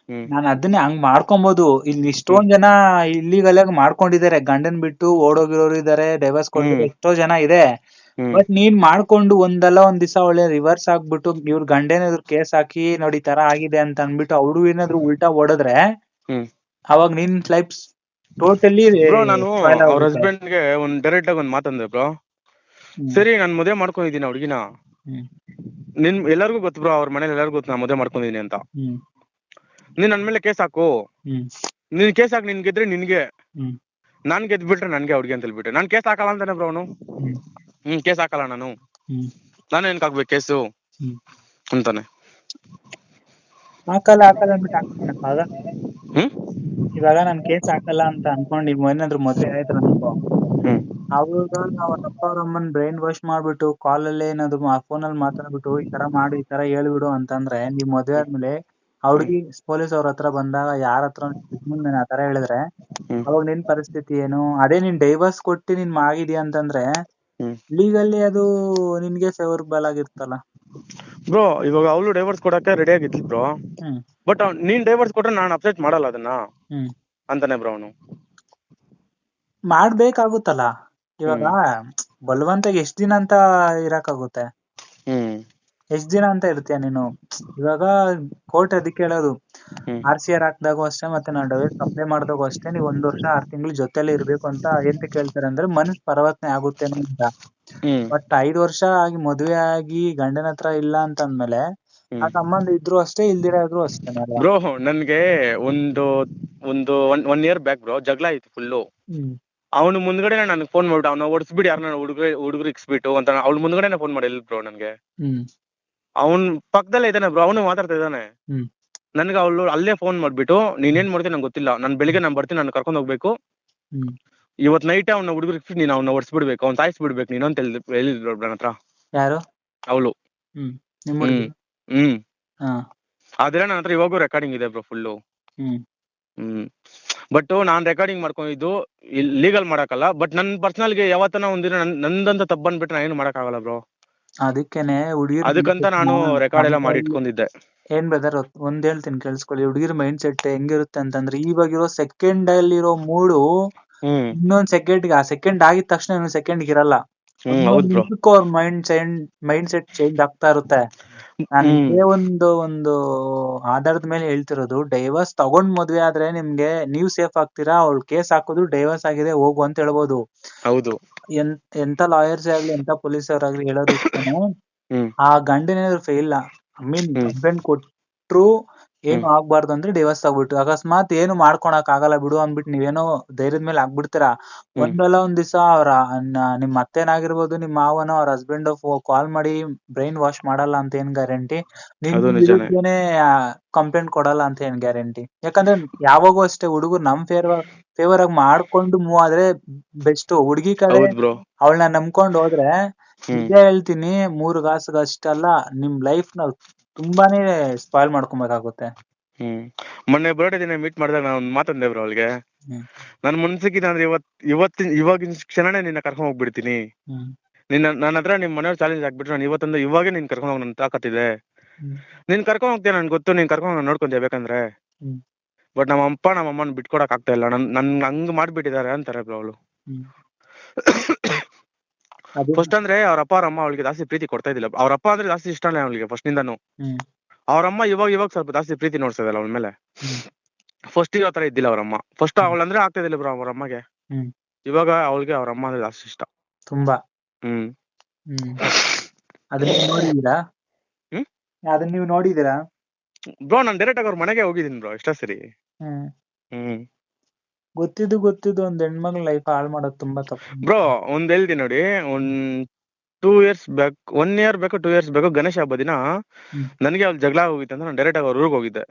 B: ಹ್ಮ್.
A: ನಾನ್ ಅದನ್ನೇ ಹಂಗ್ ಮಾಡ್ಕೊಬೋದು. ಇಲ್ಲಿ ಇಷ್ಟೊಂದ್ ಜನ ಇಲ್ಲಿಗಲ್ ಆಗಿ ಮಾಡ್ಕೊಂಡಿದ್ದಾರೆ. ಗಂಡನ್ ಬಿಟ್ಟು ಓಡೋಗಿರೋರು ಇದಾರೆ ಡೈವರ್ಸ್ ಕೊಟ್ಟಿರೋ
B: ಹ್ಮ್.
A: ಎಷ್ಟೋ ಜನ ಇದೆ. ಬಟ್ ನೀನ್ ಮಾಡ್ಕೊಂಡು ಒಂದಲ್ಲ ಒಂದ್ ದಿವಸ ಒಳ್ಳೆ ರಿವರ್ಸ್ ಆಗ್ಬಿಟ್ಟು ಇವ್ರ ಗಂಡೇನಾದ್ರು ಕೇಸ್ ಹಾಕಿ ನೋಡಿ ತರ ಆಗಿದೆ ಅಂತ ಅನ್ಬಿಟ್ಟು ಅವ್ರು ಏನಾದ್ರು ಉಲ್ಟಾ ಹೊಡೆದ್ರೆ ಅವಾಗ ನಿನ್ ಲೈಫ್ ಟೋಟಲಿ
B: ನಾನು ಅವ್ರ ಹಸ್ಬೆಂಡ್ಗೆ ಒಂದ್ ಡೈರೆಕ್ಟ್ ಆಗಿ ಒಂದ್ ಮಾತಂದೆ ಬ್ರೋ ಸರಿ ನಾನ್ ಮದುವೆ ಮಾಡ್ಕೊಂಡಿದ್ದೀನಿ ಹುಡುಗಿನ. ನಿನ್ ಎಲ್ಲರಿಗೂ ಗೊತ್ತು ಬ್ರೋ ಅವ್ರ ಮನೇಲಿ ಎಲ್ಲರಿಗೂ ಗೊತ್ತು ನಾನು ಮದುವೆ ಮಾಡ್ಕೊಂಡಿದ್ದೀನಿ ಅಂತ. ನೀನ್ ನನ್ ಮೇಲೆ ಕೇಸ್ ಹಾಕು. ನೀನ್ ಕೇಸ್ ಹಾಕಿ ನಿನ್ ಗೆದ್ರೆ ನಿನ್ಗೆ. ನಾನ್ ಗೆದ್ಬಿಟ್ರೆ ನನ್ಗೆ ಅವ್ರಿಗೆ ಅಂತ ಹೇಳ್ಬಿಟ್ಟೆ. ನಾನ್ ಕೇಸ್ ಹಾಕಲ್ಲ ಅಂತಾನೆ ಬ್ರೋ ಅವನು.
A: ಹ್ಮ್
B: ಕೇಸ್ ಹಾಕಲ್ಲ ನಾನು. ನಾನು ಏನಕ್ಕೆ ಹಾಕ್ಬೇಕು ಕೇಸು? ಅಂತಾನೆ.
A: ಹಾಕಲ್ಲ ಹಾಕಲ್ಲ ಅಂದ್ಬಿಟ್ಟು ಹಾಕ್ತೀನಪ್ಪ
B: ಹ್ಮ್?
A: ಇವಾಗ ನಾನು ಕೇಸ್ ಹಾಕಲ್ಲ ಅಂತ ಅನ್ಕೊಂಡು ಈಗ ಏನಾದ್ರು ಮದ್ವೆ ಆಯ್ತು ಅನ್ಕೋ. ಅವಾಗ ನಾವ್ ಅಪ್ಪ ಅವ್ರ ಅಮ್ಮನ್ ಬ್ರೈನ್ ವಾಶ್ ಮಾಡ್ಬಿಟ್ಟು ಕಾಲಲ್ಲೇ ಏನಾದ್ರು ಫೋನ್ ಅಲ್ಲಿ ಮಾತಾಡ್ಬಿಟ್ಟು ಈ ತರ ಮಾಡು ಈ ತರ ಹೇಳ್ಬಿಡು ಅಂತಂದ್ರೆ ನೀವ್ ಮದ್ವೆ ಆದ್ಮೇಲೆ ಅವ್ರಿಗೆ ಪೊಲೀಸ್ ಅವ್ರ ಹತ್ರ ಬಂದಾಗ ಯಾರ ಹತ್ರ ಮುಂದೆ ಆ ತರ ಹೇಳಿದ್ರೆ ಅವಾಗ ನಿನ್ ಪರಿಸ್ಥಿತಿ ಏನು? ಅದೇ ನೀನ್ ಡೈವರ್ಸ್ ಕೊಟ್ಟು ನೀನ್ ಆಗಿದ್ಯಾ ಅಂತಂದ್ರೆ
B: ಹ್ಮ್.
A: ಲೀಗಲ್ಲಿ ಅದು ನಿನ್ಗೆ ಫೇವರ್ಬಲ್ ಆಗಿರ್ತಲ್ಲ
B: ಬ್ರೋ ಇವಾಗ ಅವಳು ಡೈವರ್ಸ್ ಕೊಡಕ್ಕೆ ರೆಡಿ ಆಗಿದ್ಲು ಬ್ರೋ
A: ಹ್ಮ್.
B: ಬಟ್ ನೀನ್ ಡೈವರ್ಸ್ ಕೊಟ್ರೆ ನಾನು ಅಪ್ಸೆಟ್ ಮಾಡಲ್ಲ ಅದನ್ನ? ಅಂತಾನೆ ಬ್ರೋ ಅವನು.
A: ಮಾಡ್ಬೇಕಾಗುತ್ತಲ್ಲ. ಇವಾಗ ಬಲವಂತ ಎಷ್ಟ್ ದಿನ ಅಂತ ಇರಕ್ಕಾಗುತ್ತೆ? ಎಷ್ಟ್ ದಿನ ಅಂತ ಇರ್ತೀಯ ನೀನು? ಇವಾಗ ಕೋರ್ಟ್ ಅದಕ್ಕೆ ಹೇಳೋದು ಆರ್ ಸಿ ಆರ್ ಹಾಕ್ದಾಗೂ ಅಷ್ಟೇ ಮತ್ತೆ ನಾವು ಡೈವರ್ಸ್ ಅಪ್ಲೈ ಮಾಡಿದಾಗೂ ಅಷ್ಟೇ ನೀವು ಒಂದ್ ವರ್ಷ ಆರ್ ತಿಂಗಳು ಜೊತೆಲಿ ಇರ್ಬೇಕು ಅಂತ ಎಂತ ಕೇಳ್ತಾರೆ ಅಂದ್ರೆ ಮನಸ್ ಪರಿವರ್ತನೆ ಆಗುತ್ತೆ ಅಂತ. ಬಟ್ ಐದ್ ವರ್ಷ ಆಗಿ ಮದ್ವೆ ಆಗಿ ಗಂಡನ ಹತ್ರ ಇಲ್ಲ ಅಂತ ಅಂದ್ಮೇಲೆ ಆ ಸಂಬಂಧ ಇದ್ರು ಅಷ್ಟೇ ಇಲ್ದಿರ ಇದ್ರು ಅಷ್ಟೇ
B: ಬ್ರೋ ನನ್ಗೆ ಒಂದು ಒಂದು one one year back bro ಜಗಳ ಆಯ್ತು ಫುಲ್ಲು ಅವನು ಮುಂದ್ಗಡೆ ನನಗೆ ಫೋನ್ ಮಾಡ್ಬಿಟ್ಟು ಅವ್ನ ಓಡಿಸ್ಬಿಟ್ಟು ಯಾರನ್ನ ಹುಡುಗ ಹುಡುಗರು ಇಕ್ಸ್ಬಿಟ್ಟು ಅಂತ ಅವ್ಳು ಮುಂದ್ಗಡೆನೆ ಫೋನ್ ಮಾಡಿಲ್ಲ ಬ್ರೋ ನನ್ಗೆ. ಅವ್ನ್ ಪಕ್ಕದಲ್ಲೇ ಇದ್ದಾನೆ ಬ್ರೋ ಅವನು ಮಾತಾಡ್ತಾ ಇದ್ದಾನೆ.
A: ಹ್ಮ್.
B: ನನ್ಗೆ ಅವಳು ಅಲ್ಲೇ ಫೋನ್ ಮಾಡ್ಬಿಟ್ಟು ನೀನೇನ್ ಮಾಡ್ತೀನಿ ನಂಗೆ ಗೊತ್ತಿಲ್ಲ. ನಾನು ಬೆಳಿಗ್ಗೆ ನಾನು ಬರ್ತೀನಿ ನಾನು ಕರ್ಕೊಂಡು ಹೋಗ್ಬೇಕು.
A: ಹ್ಮ್.
B: ಇವತ್ ನೈಟ್ ಅವ್ನ ಹುಡುಗರಿಗೆ ನೀನು ಅವ್ನ ಓಡಿಸ್ಬಿಡ್ಬೇಕು ಅವ್ನ ಸಾಯಿಸ್ಬಿಡ್ಬೇಕು ನೀನು ಅಂತ ಹೇಳಿ ಹೇಳಿದ್ರು ನನ್ನ ಹತ್ರ.
A: ಯಾರು?
B: ಅವಳು.
A: ಹ್ಮ್. ನಿಮ್
B: ಹ್ಮ್
A: ಹುಡ್ಗಿ?
B: ಹ್ಮ್.
A: ಹಾ.
B: ಆದ್ರೆ ನನ್ನ ಹತ್ರ ಇವಾಗೂ ರೆಕಾರ್ಡಿಂಗ್ ಇದೆ bro full
A: hmm.
B: Hmm. But ನಾನ್ ರೆಕಾರ್ಡಿಂಗ್ ಮಾಡ್ಕೊಂಡಿದ್ದು ಲೀಗಲ್ ಮಾಡಕ್ಕಲ್ಲ ಬಟ್ ನನ್ ಪರ್ಸನಲ್ಗೆ ಯಾವತ್ತನ ಒಂದಿನ ನನ್ ನಂದಂತ ತಪ್ಪು ಬಂದ್ಬಿಟ್ರೆ ನಾನು ಏನು ಮಾಡಕ್ಕಾಗಲ್ಲ ಬ್ರೋ
A: ಅದಕ್ಕೇನೆ ಹುಡುಗಿರ್
B: ಅದಕ್ಕಂತ ನಾನು ರೆಕಾರ್ಡ್ ಎಲ್ಲ ಮಾಡಿ ಇಟ್ಕೊಂಡಿದ್ದೆ
A: ಏನ್ ಬ್ರದರ್ ಒಂದ್ ಹೇಳ್ತೀನಿ ಕೇಳಿಸ್ಕೊಳ್ಳಿ. ಹುಡುಗಿರ್ ಮೈಂಡ್ ಸೆಟ್ ಹೆಂಗಿರುತ್ತೆ ಅಂತಂದ್ರೆ ಇವಾಗಿರೋ ಸೆಕೆಂಡ್ ಅಲ್ಲಿರೋ ಮೂಡು ಇನ್ನೊಂದ್ ಸೆಕೆಂಡ್ ಆ ಸೆಕೆಂಡ್ ಆಗಿದ ತಕ್ಷಣ ಇನ್ನೊಂದ್ ಸೆಕೆಂಡ್ ಇರಲ್ಲ. ಅವ್ರ mind change mind set change ಆಗ್ತಾ ಇರುತ್ತೆ. ನಾನು
B: ಹ್ಮ್.
A: ಇದೇ ಒಂದು ಒಂದು ಆಧಾರದ ಮೇಲೆ ಹೇಳ್ತಿರೋದು ಡೈವರ್ಸ್ ತಗೊಂಡ್ ಮದ್ವೆ ಆದ್ರೆ ನಿಮ್ಗೆ ನೀವ್ ಸೇಫ್ ಆಗ್ತೀರಾ ಅವ್ಳ್ ಕೇಸ್ ಹಾಕಿದ್ರು ಡೈವರ್ಸ್ ಆಗಿದೆ ಹೋಗು ಅಂತ ಹೇಳ್ಬೋದು
B: ಹೌದು
A: ಎನ್ ಎಂತ ಲಾಯರ್ಸ್ ಆಗ್ಲಿ ಎಂತ ಪೊಲೀಸ್ ಆಗ್ಲಿ ಹೇಳೋದು
B: ಹ್ಮ್
A: ಆ ಗಂಡನೇ fail I mean
B: hmm.
A: Husband ಕೊಟ್ರು ಏನು. ಆಗ್ಬಾರ್ದು ಅಂದ್ರೆ ಡಿವೋರ್ಸ್ ಆಗ್ಬಿಟ್ಟು ಅಕಸ್ಮಾತ್ ಏನು ಮಾಡ್ಕೊಳಕ್ ಆಗಲ್ಲ ಬಿಡು ಅಂದ್ಬಿಟ್ಟು ನೀವೇನೋ ಧೈರ್ಯದ ಮೇಲೆ ಆಗ್ಬಿಡ್ತೀರಾ. ಒಂದಲ್ಲ ಒಂದ್ ದಿವಸ ಅವ್ರ ನಿಮ್ ಅತ್ತೆನಾಗಿರ್ಬೋದು ನಿಮ್ ಮಾವನೋ ಅವ್ರ ಹಸ್ಬೆಂಡ್ ಕಾಲ್ ಮಾಡಿ ಬ್ರೈನ್ ವಾಶ್ ಮಾಡಲ್ಲ ಅಂತ ಏನ್ ಗ್ಯಾರಂಟಿ ನಿಮ್
B: ಅದು
A: ವಿರುದ್ಧನೇ ಕಂಪ್ಲೇಂಟ್ ಕೊಡಲ್ಲ ಅಂತ ಏನ್ ಗ್ಯಾರಂಟಿ ಯಾಕಂದ್ರೆ ಯಾವಾಗೂ ಅಷ್ಟೇ ಹುಡುಗರು ನಮ್ ಫೇವರ್ ಫೇವರ್ ಆಗಿ ಮಾಡ್ಕೊಂಡು ಮೂವ್ ಆದ್ರೆ ಬೆಸ್ಟ್ ಹುಡುಗಿ ಕಡೆ ಅವಳನ್ನ ನಂಬ್ಕೊಂಡು ಹೋದ್ರೆ
B: ಹ್ಮ್.
A: ಹೇಳ್ತೀನಿ ಮೂರು ಗಾಸಿಗೆ ಅಷ್ಟಲ್ಲ ನಿಮ್ ಲೈಫ್ನ ತುಂಬಾನೇ ಸ್ಪಾಯ್ಲ್ ಮಾಡ್ಕೊಬೇಕಾಗುತ್ತೆ.
B: ಹ್ಮ್. ಮೊನ್ನೆ ಬರ್ಡೇ ದಿನ ಮೀಟ್ ಮಾಡಿದಾಗ ನಾನು ಒಂದ್ ಮಾತಂದೆ ಬ್ರೋ ಅವಳಿಗೆ.
A: ಹ್ಮ್.
B: ನನ್ ಮನ್ಸಿಗೆ ಅಂದ್ರೆ ಇವತ್ ಇವತ್ತಿನ ಇವಾಗಿನ ಕ್ಷಣನೇ ನಿನ್ನ ಕರ್ಕೊಂಡ್ ಹೋಗ್ಬಿಡ್ತೀನಿ.
A: ಹ್ಮ್.
B: ನಿನ್ನ ನನ್ನ ಹತ್ರ ನಿಮ್ ಮನೆಯವ್ರು ಚಾಲೆಂಜ್ ಹಾಕ್ಬಿಟ್ರು ನಾನು ಇವತ್ತಂದ್ರೆ ಇವಾಗೇ ನಿನ್ ಕರ್ಕೊಂಡ್ ಹೋಗ್ ನನ್ ತಾಕತ್ತಿದೆ.
A: ಹ್ಮ್.
B: ನೀನ್ ಕರ್ಕೊಂಡ್ ಹೋಗ್ತೀಯ ನನ್ ಗೊತ್ತು ನೀನ್ ಕರ್ಕೊಂಡ್ ಹೋಗ್ ನೋಡ್ಕೊಂತೀಯ ಬೇಕಂದ್ರೆ.
A: ಹ್ಮ್.
B: ಬಟ್ ನಮ್ಮ ಅಪ್ಪ ನಮ್ಮ ಅಮ್ಮನ ಬಿಟ್ಕೊಡಕ್ ಆಗ್ತಾ ಇಲ್ಲ. ನನ್ ನನ್ ಹಂಗ್ ಮಾಡ್ಬಿಟ್ಟಿದ್ದಾರೆ ಅಂತಾರೆ ಬ್ರೋ ಅವಳು.
A: ಹ್ಮ್.
B: ಫಸ್ಟ್ ಅಂದ್ರೆ ಅವ್ರ ಅಪ್ಪ ಅವ್ರ ಅಮ್ಮ ಅವಳಿಗೆ ಜಾಸ್ತಿ ಪ್ರೀತಿ ಕೊಡ್ತಾ ಇದ್ದಿಲ್ಲ. ಅವ್ರ ಅಪ್ಪ ಅಂದ್ರೆ ಜಾಸ್ತಿ ಇಷ್ಟನೇ ಅವಳಿಗೆ ಫಸ್ಟ್ ನಿಂದಾನು. ಅವ್ರ ಅಮ್ಮ ಇವಾಗ ಇವಾಗ ಸ್ವಲ್ಪ ಜಾಸ್ತಿ ಪ್ರೀತಿ ನೋಡ್ತಾ ಇದ್ದಲ್ಲ ಅವಳ ಮೇಲೆ. ಫಸ್ಟ್ ಇರೋ ತರ ಇದ್ದಿಲ್ಲ ಅವ್ರ ಅಮ್ಮ. ಫಸ್ಟ್. ಅವಳಂದ್ರೆ ಆಗ್ತಾ ಇದ್ದಿಲ್ಲ ಬ್ರೋ ಅವ್ರ ಅಮ್ಮಗೆ. ಇವಾಗ ಅವಳಿಗೆ ಅವ್ರ ಅಮ್ಮ ಅಂದ್ರೆ ಜಾಸ್ತಿ ಇಷ್ಟ.
A: ತುಂಬಾ.
B: ಹ್ಮ್.
A: ಅದನ್ನ ನೋಡಿದೀರಾ
B: ಹ್ಮ್?
A: ಅದನ್ನ ನೀವು ನೋಡಿದೀರಾ
B: ಬ್ರೋ ನಾನು ಡೈರೆಕ್ಟ್ ಆಗಿ ಅವ್ರ ಮನೆಗೆ ಹೋಗಿದ್ದೀನಿ ಬ್ರೋ ಎಷ್ಟೋ ಸರಿ.
A: ಹ್ಮ್. ಗೊತ್ತಿದ್ದು ಗೊತ್ತಿದ್ದು ಒಂದ್ ಹೆಣ್ಮಗಳ ಲೈಫ್ ಹಾಳ್ ಮಾಡೋದು ತುಂಬಾ ತಪ್ಪು.
B: ಬ್ರೋ ಒಂದ್ ಹೇಳ್ದಿ ನೋಡಿ ಒಂದ್ two years back one year ಬೇಕು ಟೂ ಇಯರ್ಸ್ ಬೇಕು ಗಣೇಶ ಹಬ್ಬ ದಿನ. ನನಗೆ ಅವ್ಳು ಜಗಳ ಹೋಗಿತ್ತು ಅಂತ ನಾನು ಡೈರೆಕ್ಟ್ ಆಗಿ ಅವ್ರ ಊರಿಗೆ ಹೋಗಿದ್ದೆ.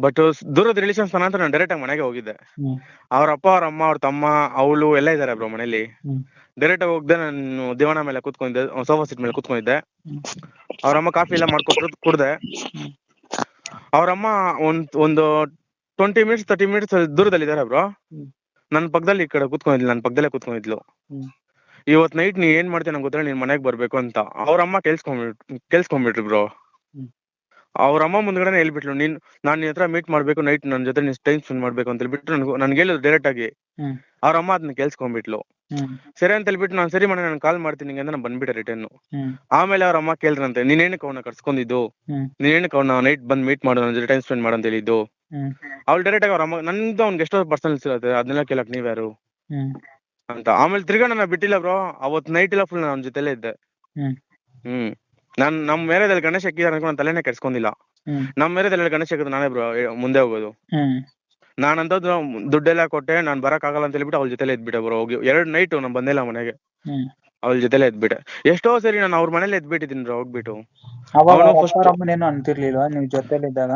B: ಬಟ್ ದೂರದ ರಿಲೇಷನ್ಸ್ ಅಂತ ನಾನು ಡೈರೆಕ್ಟ್ ಆಗಿ ಮನೆಗೆ ಹೋಗಿದ್ದೆ. ಅವ್ರ ಅಪ್ಪ ಅವ್ರ ಅಮ್ಮ ಅವ್ರ ತಮ್ಮ ಅವಳು ಎಲ್ಲ ಇದಾರೆ ಬ್ರೋ ಮನೇಲಿ. ಡೈರೆಕ್ಟ್ ಆಗಿ ಹೋಗ್ದೆ ನಾನು ದೇವಣ ಮೇಲೆ ಕೂತ್ಕೊಂಡಿದ್ದೆ ಸೋಫಾ ಸೀಟ್ ಮೇಲೆ ಕೂತ್ಕೊಂಡಿದ್ದೆ. ಅವ್ರ ಅಮ್ಮ ಕಾಫಿ ಎಲ್ಲ ಮಾಡ್ಕೊಟ್ರು ಕುಡ್ದೆ.
A: ಅವ್ರಮ್ಮ
B: ಅವ್ರ ಅಮ್ಮ ಒಂದ್ ಒಂದು ಟ್ವೆಂಟಿ ಮಿನಿಟ್ಸ್ ತರ್ಟಿ ಮಿನಿಟ್ಸ್ ದೂರದಲ್ಲಿ ಇದಾರೆ ಬ್ರೋ. ನನ್ನ ಪಕ್ಕದಲ್ಲಿ ಈ ಕಡೆ ಕೂತ್ಕೊಂಡಿದ್ಲು ನನ್ನ ಪಕ್ಕದಲ್ಲೇ ಕೂತ್ಕೊಂಡಿದ್ಲು.
A: ಇವತ್ತು
B: ಇವತ್ ನೈಟ್ ನೀ ಏನ್ ಮಾಡ್ತೀಯ ನಂಗೆ ಗೊತ್ತಿಲ್ಲ ನೀನ್ ಮನೆಗೆ ಬರಬೇಕು ಅಂತ. ಅವ್ರ ಅಮ್ಮ ಕೇಳಿಸ್ಕೊಂಡ್ಬಿಟ್ ಕೇಳಿಸ್ಕೊಂಡ್ಬಿಟ್ರು ಬ್ರೋ
A: ಅವ್ರಮ್ಮ
B: ಅವ್ರ ಅಮ್ಮ ಮುಂದ್ಗಡೆನೆ ಹೇಳ್ಬಿಟ್ಲು ನೀನ್ ನಾನ್ ನಿನ್ನ ಹತ್ರ ಮೀಟ್ ಮಾಡ್ಬೇಕು ನೈಟ್ ನನ್ನ ಜೊತೆ ನೀನ್ ಟೈಮ್ ಸ್ಪೆಂಡ್ ಮಾಡ್ಬೇಕು ಅಂತ ಹೇಳ್ಬಿಟ್ಟು ನನ್ಗೆ ನನ್ಗೆ ಹೇಳಿದ್ರು ಡೈರೆಕ್ಟ್ ಆಗಿ.
A: ಅವ್ರಮ್ಮ
B: ಅವ್ರ ಅಮ್ಮ ಅದನ್ನ ಕೇಳಿಸ್ಕೊಂಡ್ಬಿಟ್ಲು ಸರಿ ಅಂತ ಹೇಳ್ಬಿಟ್ಟು ನಾನು ಸರಿ ಮನೆ ನಾನು ಕಾಲ್ ಮಾಡ್ತೀನಿ ಅಂತ ನಾನು ಬಂದ್ಬಿಟ್ಟೆ ರಿಟರ್ನ್ ಆಮೇಲೆ ಅವ್ರ ಅಮ್ಮ ಕೇಳಿದ್ರಂತೆ ನೀನೇನಕ್ಕೆ ಅವನ ಕರ್ಸ್ಕೊಂಡಿದ್ದು? ನೀನೇನಕ್ಕೆ ಅವ್ನ ನೈಟ್ ಬಂದ್ ಮೀಟ್ ಮಾಡು ನನ್ನ ಜೊತೆ ಟೈಮ್ ಸ್ಪೆಂಡ್ ಮಾಡೋ ಅಂತ ಹೇಳಿದ್ದು? ಅವ್ಳು ಡೈರೆಕ್ಟ್ ಆಗಿ ಅವ್ರ ಅಮ್ಮ ನಂದು ಅವ್ನಿಗೆ ಎಷ್ಟೋ ಪರ್ಸನಲ್ಸ್ ಇರುತ್ತೆ ಅದನ್ನೆಲ್ಲ ಕೇಳಕ್ ನೀವ್ಯಾರು
A: ಹ್ಮ್.
B: ಅಂತ. ಆಮೇಲೆ ತಿರ್ಗಾ ನನ್ನ ಬಿಟ್ಟಿಲ್ಲ ಬ್ರೋ ಅವತ್ ನೈಟ್ ಎಲ್ಲ ಫುಲ್ ನನ್ನ ಜೊತೆಲೇ ಇದ್ದೆ.
A: ಹ್ಮ್.
B: ಹ್ಮ್. ನಾನ್ ನಮ್ಮ ಮೇರೆದಲ್ಲಿ ಗಣೇಶ ಹಾಕಿದಾರೆ ಅನ್ಕೊಂಡು ನಾನು ತಲೆನೇ ಕೆಡ್ಸ್ಕೊಂಡಿಲ್ಲ.
A: ನಮ್
B: ನಮ್ಮ ಮೇರೆದಲ್ಲಿ ಗಣೇಶ ಹಾಕಿದ್ರೆ ನಾನೇ ಬ್ರೋ ಮುಂದೆ ಹೋಗೋದು.
A: ಹ್ಮ್.
B: ನಾನಂತದ್ದು ದುಡ್ಡೆಲ್ಲ ಕೊಟ್ಟೆ ನಾನ್ ಬರಕ್ ಆಗಲ್ಲ ಅಂತ ಹೇಳ್ಬಿಟ್ಟು ಅವ್ಳ ಜೊತೆಲೇ ಇದ್ಬಿಟ್ಟೆ ಬ್ರೋ ಹೋಗಿ ಎರಡ್ ನೈಟ್ ನಾನು ಬಂದಿಲ್ಲ ಮನೆಗೆ.
A: ಹ್ಮ್.
B: ಅವಳ ಜೊತೆಲೆ ಎದ್ಬಿಟ್ಟೆ. ಎಷ್ಟೋ ಸರಿ ನಾನು ಅವ್ರ ಮನೇಲಿ ಎದ್ಬಿಟ್ಟಿದ್ದೀನಿ ಹೋಗ್ಬಿಟ್ಟು.
A: ಅವಾಗ
B: ಅವ್ನು
A: ಅವ್ರ
B: first-
A: ಅಪ್ಪ ಅಮ್ಮನೇನು ಅಂತಿರ್ಲಿಲ್ವಾ? ನೀವ್ ಜೊತೆಲಿದ್ದಾಗ?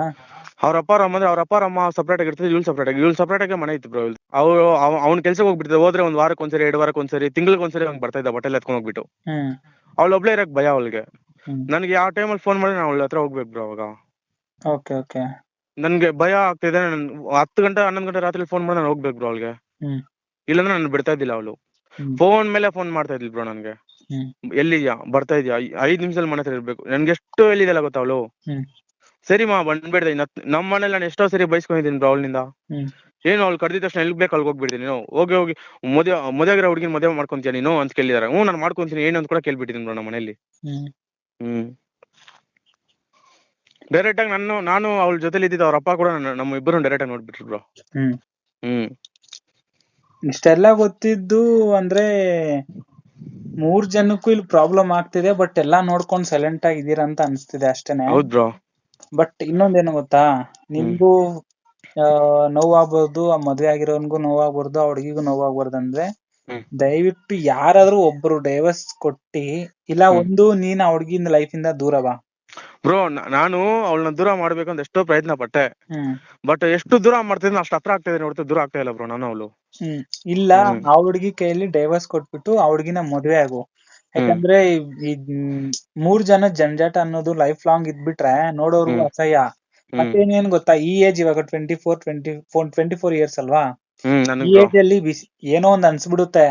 B: ಅವ್ರ ಅಪ್ಪ ಅವ್ರ ಅಮ್ಮ ಅಂದ್ರೆ ಅವ್ರ ಅಪ್ಪ ಅವ್ರ ಅಮ್ಮ ಸಪ್ರೇಟ್ ಆಗಿರ್ತದೆ ಇವ್ಳು ಸಪ್ರೇಟ್ ಆಗಿ. ಇವ್ಳು ಸಪ್ರೇಟ್ ಆಗಿ ಮನೆ ಇತ್ತು ಬ್ರೋ ಅವ್ರು ಅವ್ನ ಕೆಲ್ಸಕ್ಕೆ ಹೋಗ್ಬಿಟ್ಟಿದ್ದೆ. ಹೋದ್ರೆ ಒಂದ್ ವಾರಕ್ಕೆ ಒಂದ್ಸರಿ ಎರಡು ವಾರಕ್ಕೆ ಒಂದ್ಸರಿ ತಿಂಗಳಿಗೆ ಒಂದ್ಸರಿ ಹಂಗ್ ಬರ್ತಾ ಇದ್ದ ಬಟ್ಟೆಲ್ಲ ಎತ್ಕೊಂಡ್ ಹೋಗ್ಬಿಟ್ಟು.
A: ಹ್ಮ್.
B: ಅವಳು ಒಬ್ಳೇ ಇರಕ್ ಭಯ ಅವಳಿಗೆ.
A: ಹ್ಮ್.
B: ನನ್ಗೆ ಯಾವ ಅಲ್ಲಿ ಫೋನ್ ಮಾಡಿ ನಾನು ಅವಳ ಹತ್ರ ಹೋಗ್ಬೇಕು ಬ್ರೋ ಅವಾಗ.
A: Okay okay.
B: ನನ್ಗೆ ಭಯ ಆಗ್ತಿದೆ. ನನ್ ಹತ್ತು ಗಂಟೆ ಹನ್ನೊಂದು ಗಂಟೆ ರಾತ್ರಿ ಫೋನ್ ಮಾಡಿ ನಾನು ಹೋಗ್ಬೇಕು ಬ್ರೋ ಅವಳಿಗೆ.
A: ಹ್ಮ್.
B: ಇಲ್ಲಾಂದ್ರೆ ನಾನು ಬಿಡ್ತಾ ಇದ್ದಿಲ್ಲ ಅವಳು. ಫೋನ್ ಮೇಲೆ ಫೋನ್ ಮಾಡ್ತಾ ಇದ್ಲಿ ಬ್ರೋ ನನ್ಗೆ. ಎಲ್ಲಿದ್ಯಾ? ಬರ್ತಾ ಇದ್ಯಾ? ಐದ್ ನಿಮಿಷದಲ್ಲಿ ಮನೆ ಹತ್ರ ಇರ್ಬೇಕು. ನನ್ಗೆ ಎಷ್ಟು ಎಲ್ಲಿದೆಲ್ಲ ಗೊತ್ತಾ ಅವಳು? ಸರಿ ಮಾ ಬಂದ್ಬಿಡ್ದೆ. ನಮ್ಮ ಮನೇಲಿ ನಾನು ಎಷ್ಟೋ ಸರಿ ಬೈಸ್ಕೊಂಡಿದ್ದೀನಿ ಬ್ರೋ ಅವಳಿಂದ. ಏನು ಅವ್ಳು ಕರ್ದಿದ ತಕ್ಷಣ ಎಲ್ಲಿ ಬೇಕು ಅಲ್ಲಿ ಹೋಗ್ಬಿಡ್ತೀನಿ ನೀನು? ಹೋಗಿ ಹೋಗಿ. ಮದುವೆ ಮದುವೆಗಿರೋ ಹುಡುಗಿನ ಮದುವೆ ಮಾಡ್ಕೊಂತೀಯ ನೀನು ಅಂತ ಕೇಳಿದಾರೆ. ಹ್ಞೂ ನಾನು ಮಾಡ್ಕೊಂತೀನಿ ಏನು ಅಂತ ಕೂಡ ಕೇಳ್ಬಿಟ್ಟಿದ್ದೀನಿ ಬ್ರೋ ನಮ್ಮ ಮನೇಲಿ.
A: ಹ್ಮ್.
B: ಡೈರೆಕ್ಟ್ ಆಗಿ ನಾನು ನಾನು ಅವಳ ಜೊತೆಲಿ ಇದ್ದಿದ್ದು ಅವ್ರ ಅಪ್ಪ ಕೂಡ ನಮ್ಮ ಇಬ್ಬರು ಡೈರೆಕ್ಟ್ ಆಗಿ ನೋಡ್ಬಿಟ್ರು ಬ್ರೋ
A: ಹ್ಮ್. ಇಷ್ಟೆಲ್ಲ ಗೊತ್ತಿದ್ದು ಅಂದ್ರೆ ಮೂರ್ ಜನಕ್ಕೂ ಇಲ್ಲಿ ಪ್ರಾಬ್ಲಮ್ ಆಗ್ತಿದೆ ಬಟ್ ಎಲ್ಲಾ ನೋಡ್ಕೊಂಡ್ ಸೈಲೆಂಟ್ ಆಗಿದ್ದೀರಾ ಅಂತ ಅನ್ಸ್ತಿದೆ ಅಷ್ಟೇನೆ.
B: ಹೌದ್ ಬ್ರೋ
A: ಬಟ್ ಇನ್ನೊಂದೇನು ಗೊತ್ತಾ? ನಿಮ್ಗೂ ಆ, ನೋವಾಗ್ಬೋದು ಆ ಮದ್ವೆ ಆಗಿರೋನ್ಗೂ ನೋವಾಗ್ಬಾರ್ದು ಆ ಹುಡುಗಿಗೂ ನೋವಾಗ್ಬಾರ್ದು ಅಂದ್ರೆ ದಯವಿಟ್ಟು ಯಾರಾದ್ರೂ ಒಬ್ರು ಡೈವರ್ಸ್ ಕೊಟ್ಟಿ ಇಲ್ಲ ಒಂದು ನೀನ್ ಆ ಹುಡುಗಿಯಿಂದ ಲೈಫ್ ಇಂದ ದೂರ ಬಾ.
B: ಬ್ರೋ ನಾನು ಅವಳನ್ನ ದೂರ ಮಾಡ್ಬೇಕಂತ ಎಷ್ಟೋ ಪ್ರಯತ್ನ ಪಟ್ಟೆ.
A: ಹ್ಮ್.
B: ಬಟ್ ಎಷ್ಟು ದೂರ ಮಾಡ್ತಿದ್ನ ಅಷ್ಟು ಹತ್ರ ಆಗ್ತಾ ಇದೆ ನೋಡ್ತಾ ದೂರ ಆಗ್ತಾ ಇಲ್ಲ ಬ್ರೋ ನಾನು ಅವಳು.
A: ಹ್ಮ್. ಇಲ್ಲ ಆ ಹುಡುಗಿ ಕೈಯಲ್ಲಿ ಡೈವರ್ಸ್ ಕೊಟ್ಬಿಟ್ಟು ಆ ಹುಡುಗಿನ ಮದ್ವೆ ಆಗು ಯಾಕಂದ್ರೆ ಈ- ಮೂರ್ ಜನ ಜಂಜಾಟ ಅನ್ನೋದು ಲೈಫ್ ಲಾಂಗ್ ಇದ್ಬಿಟ್ರೆ ನೋಡೋರ್ಗು
B: ಹ್ಮ್.
A: ಅಸಹ್ಯ. ಮತ್ತೇನೇನ್ ಗೊತ್ತಾ ಈ ಏಜ್ ಇವಾಗ twenty four twenty four twenty four years ಅಲ್ವಾ ಈ ಏಜ್ ಅಲ್ಲಿ ಬಿಸಿ ಏನೋ ಒಂದ್ ಅನ್ಸ್ಬಿಡುತ್ತೆ.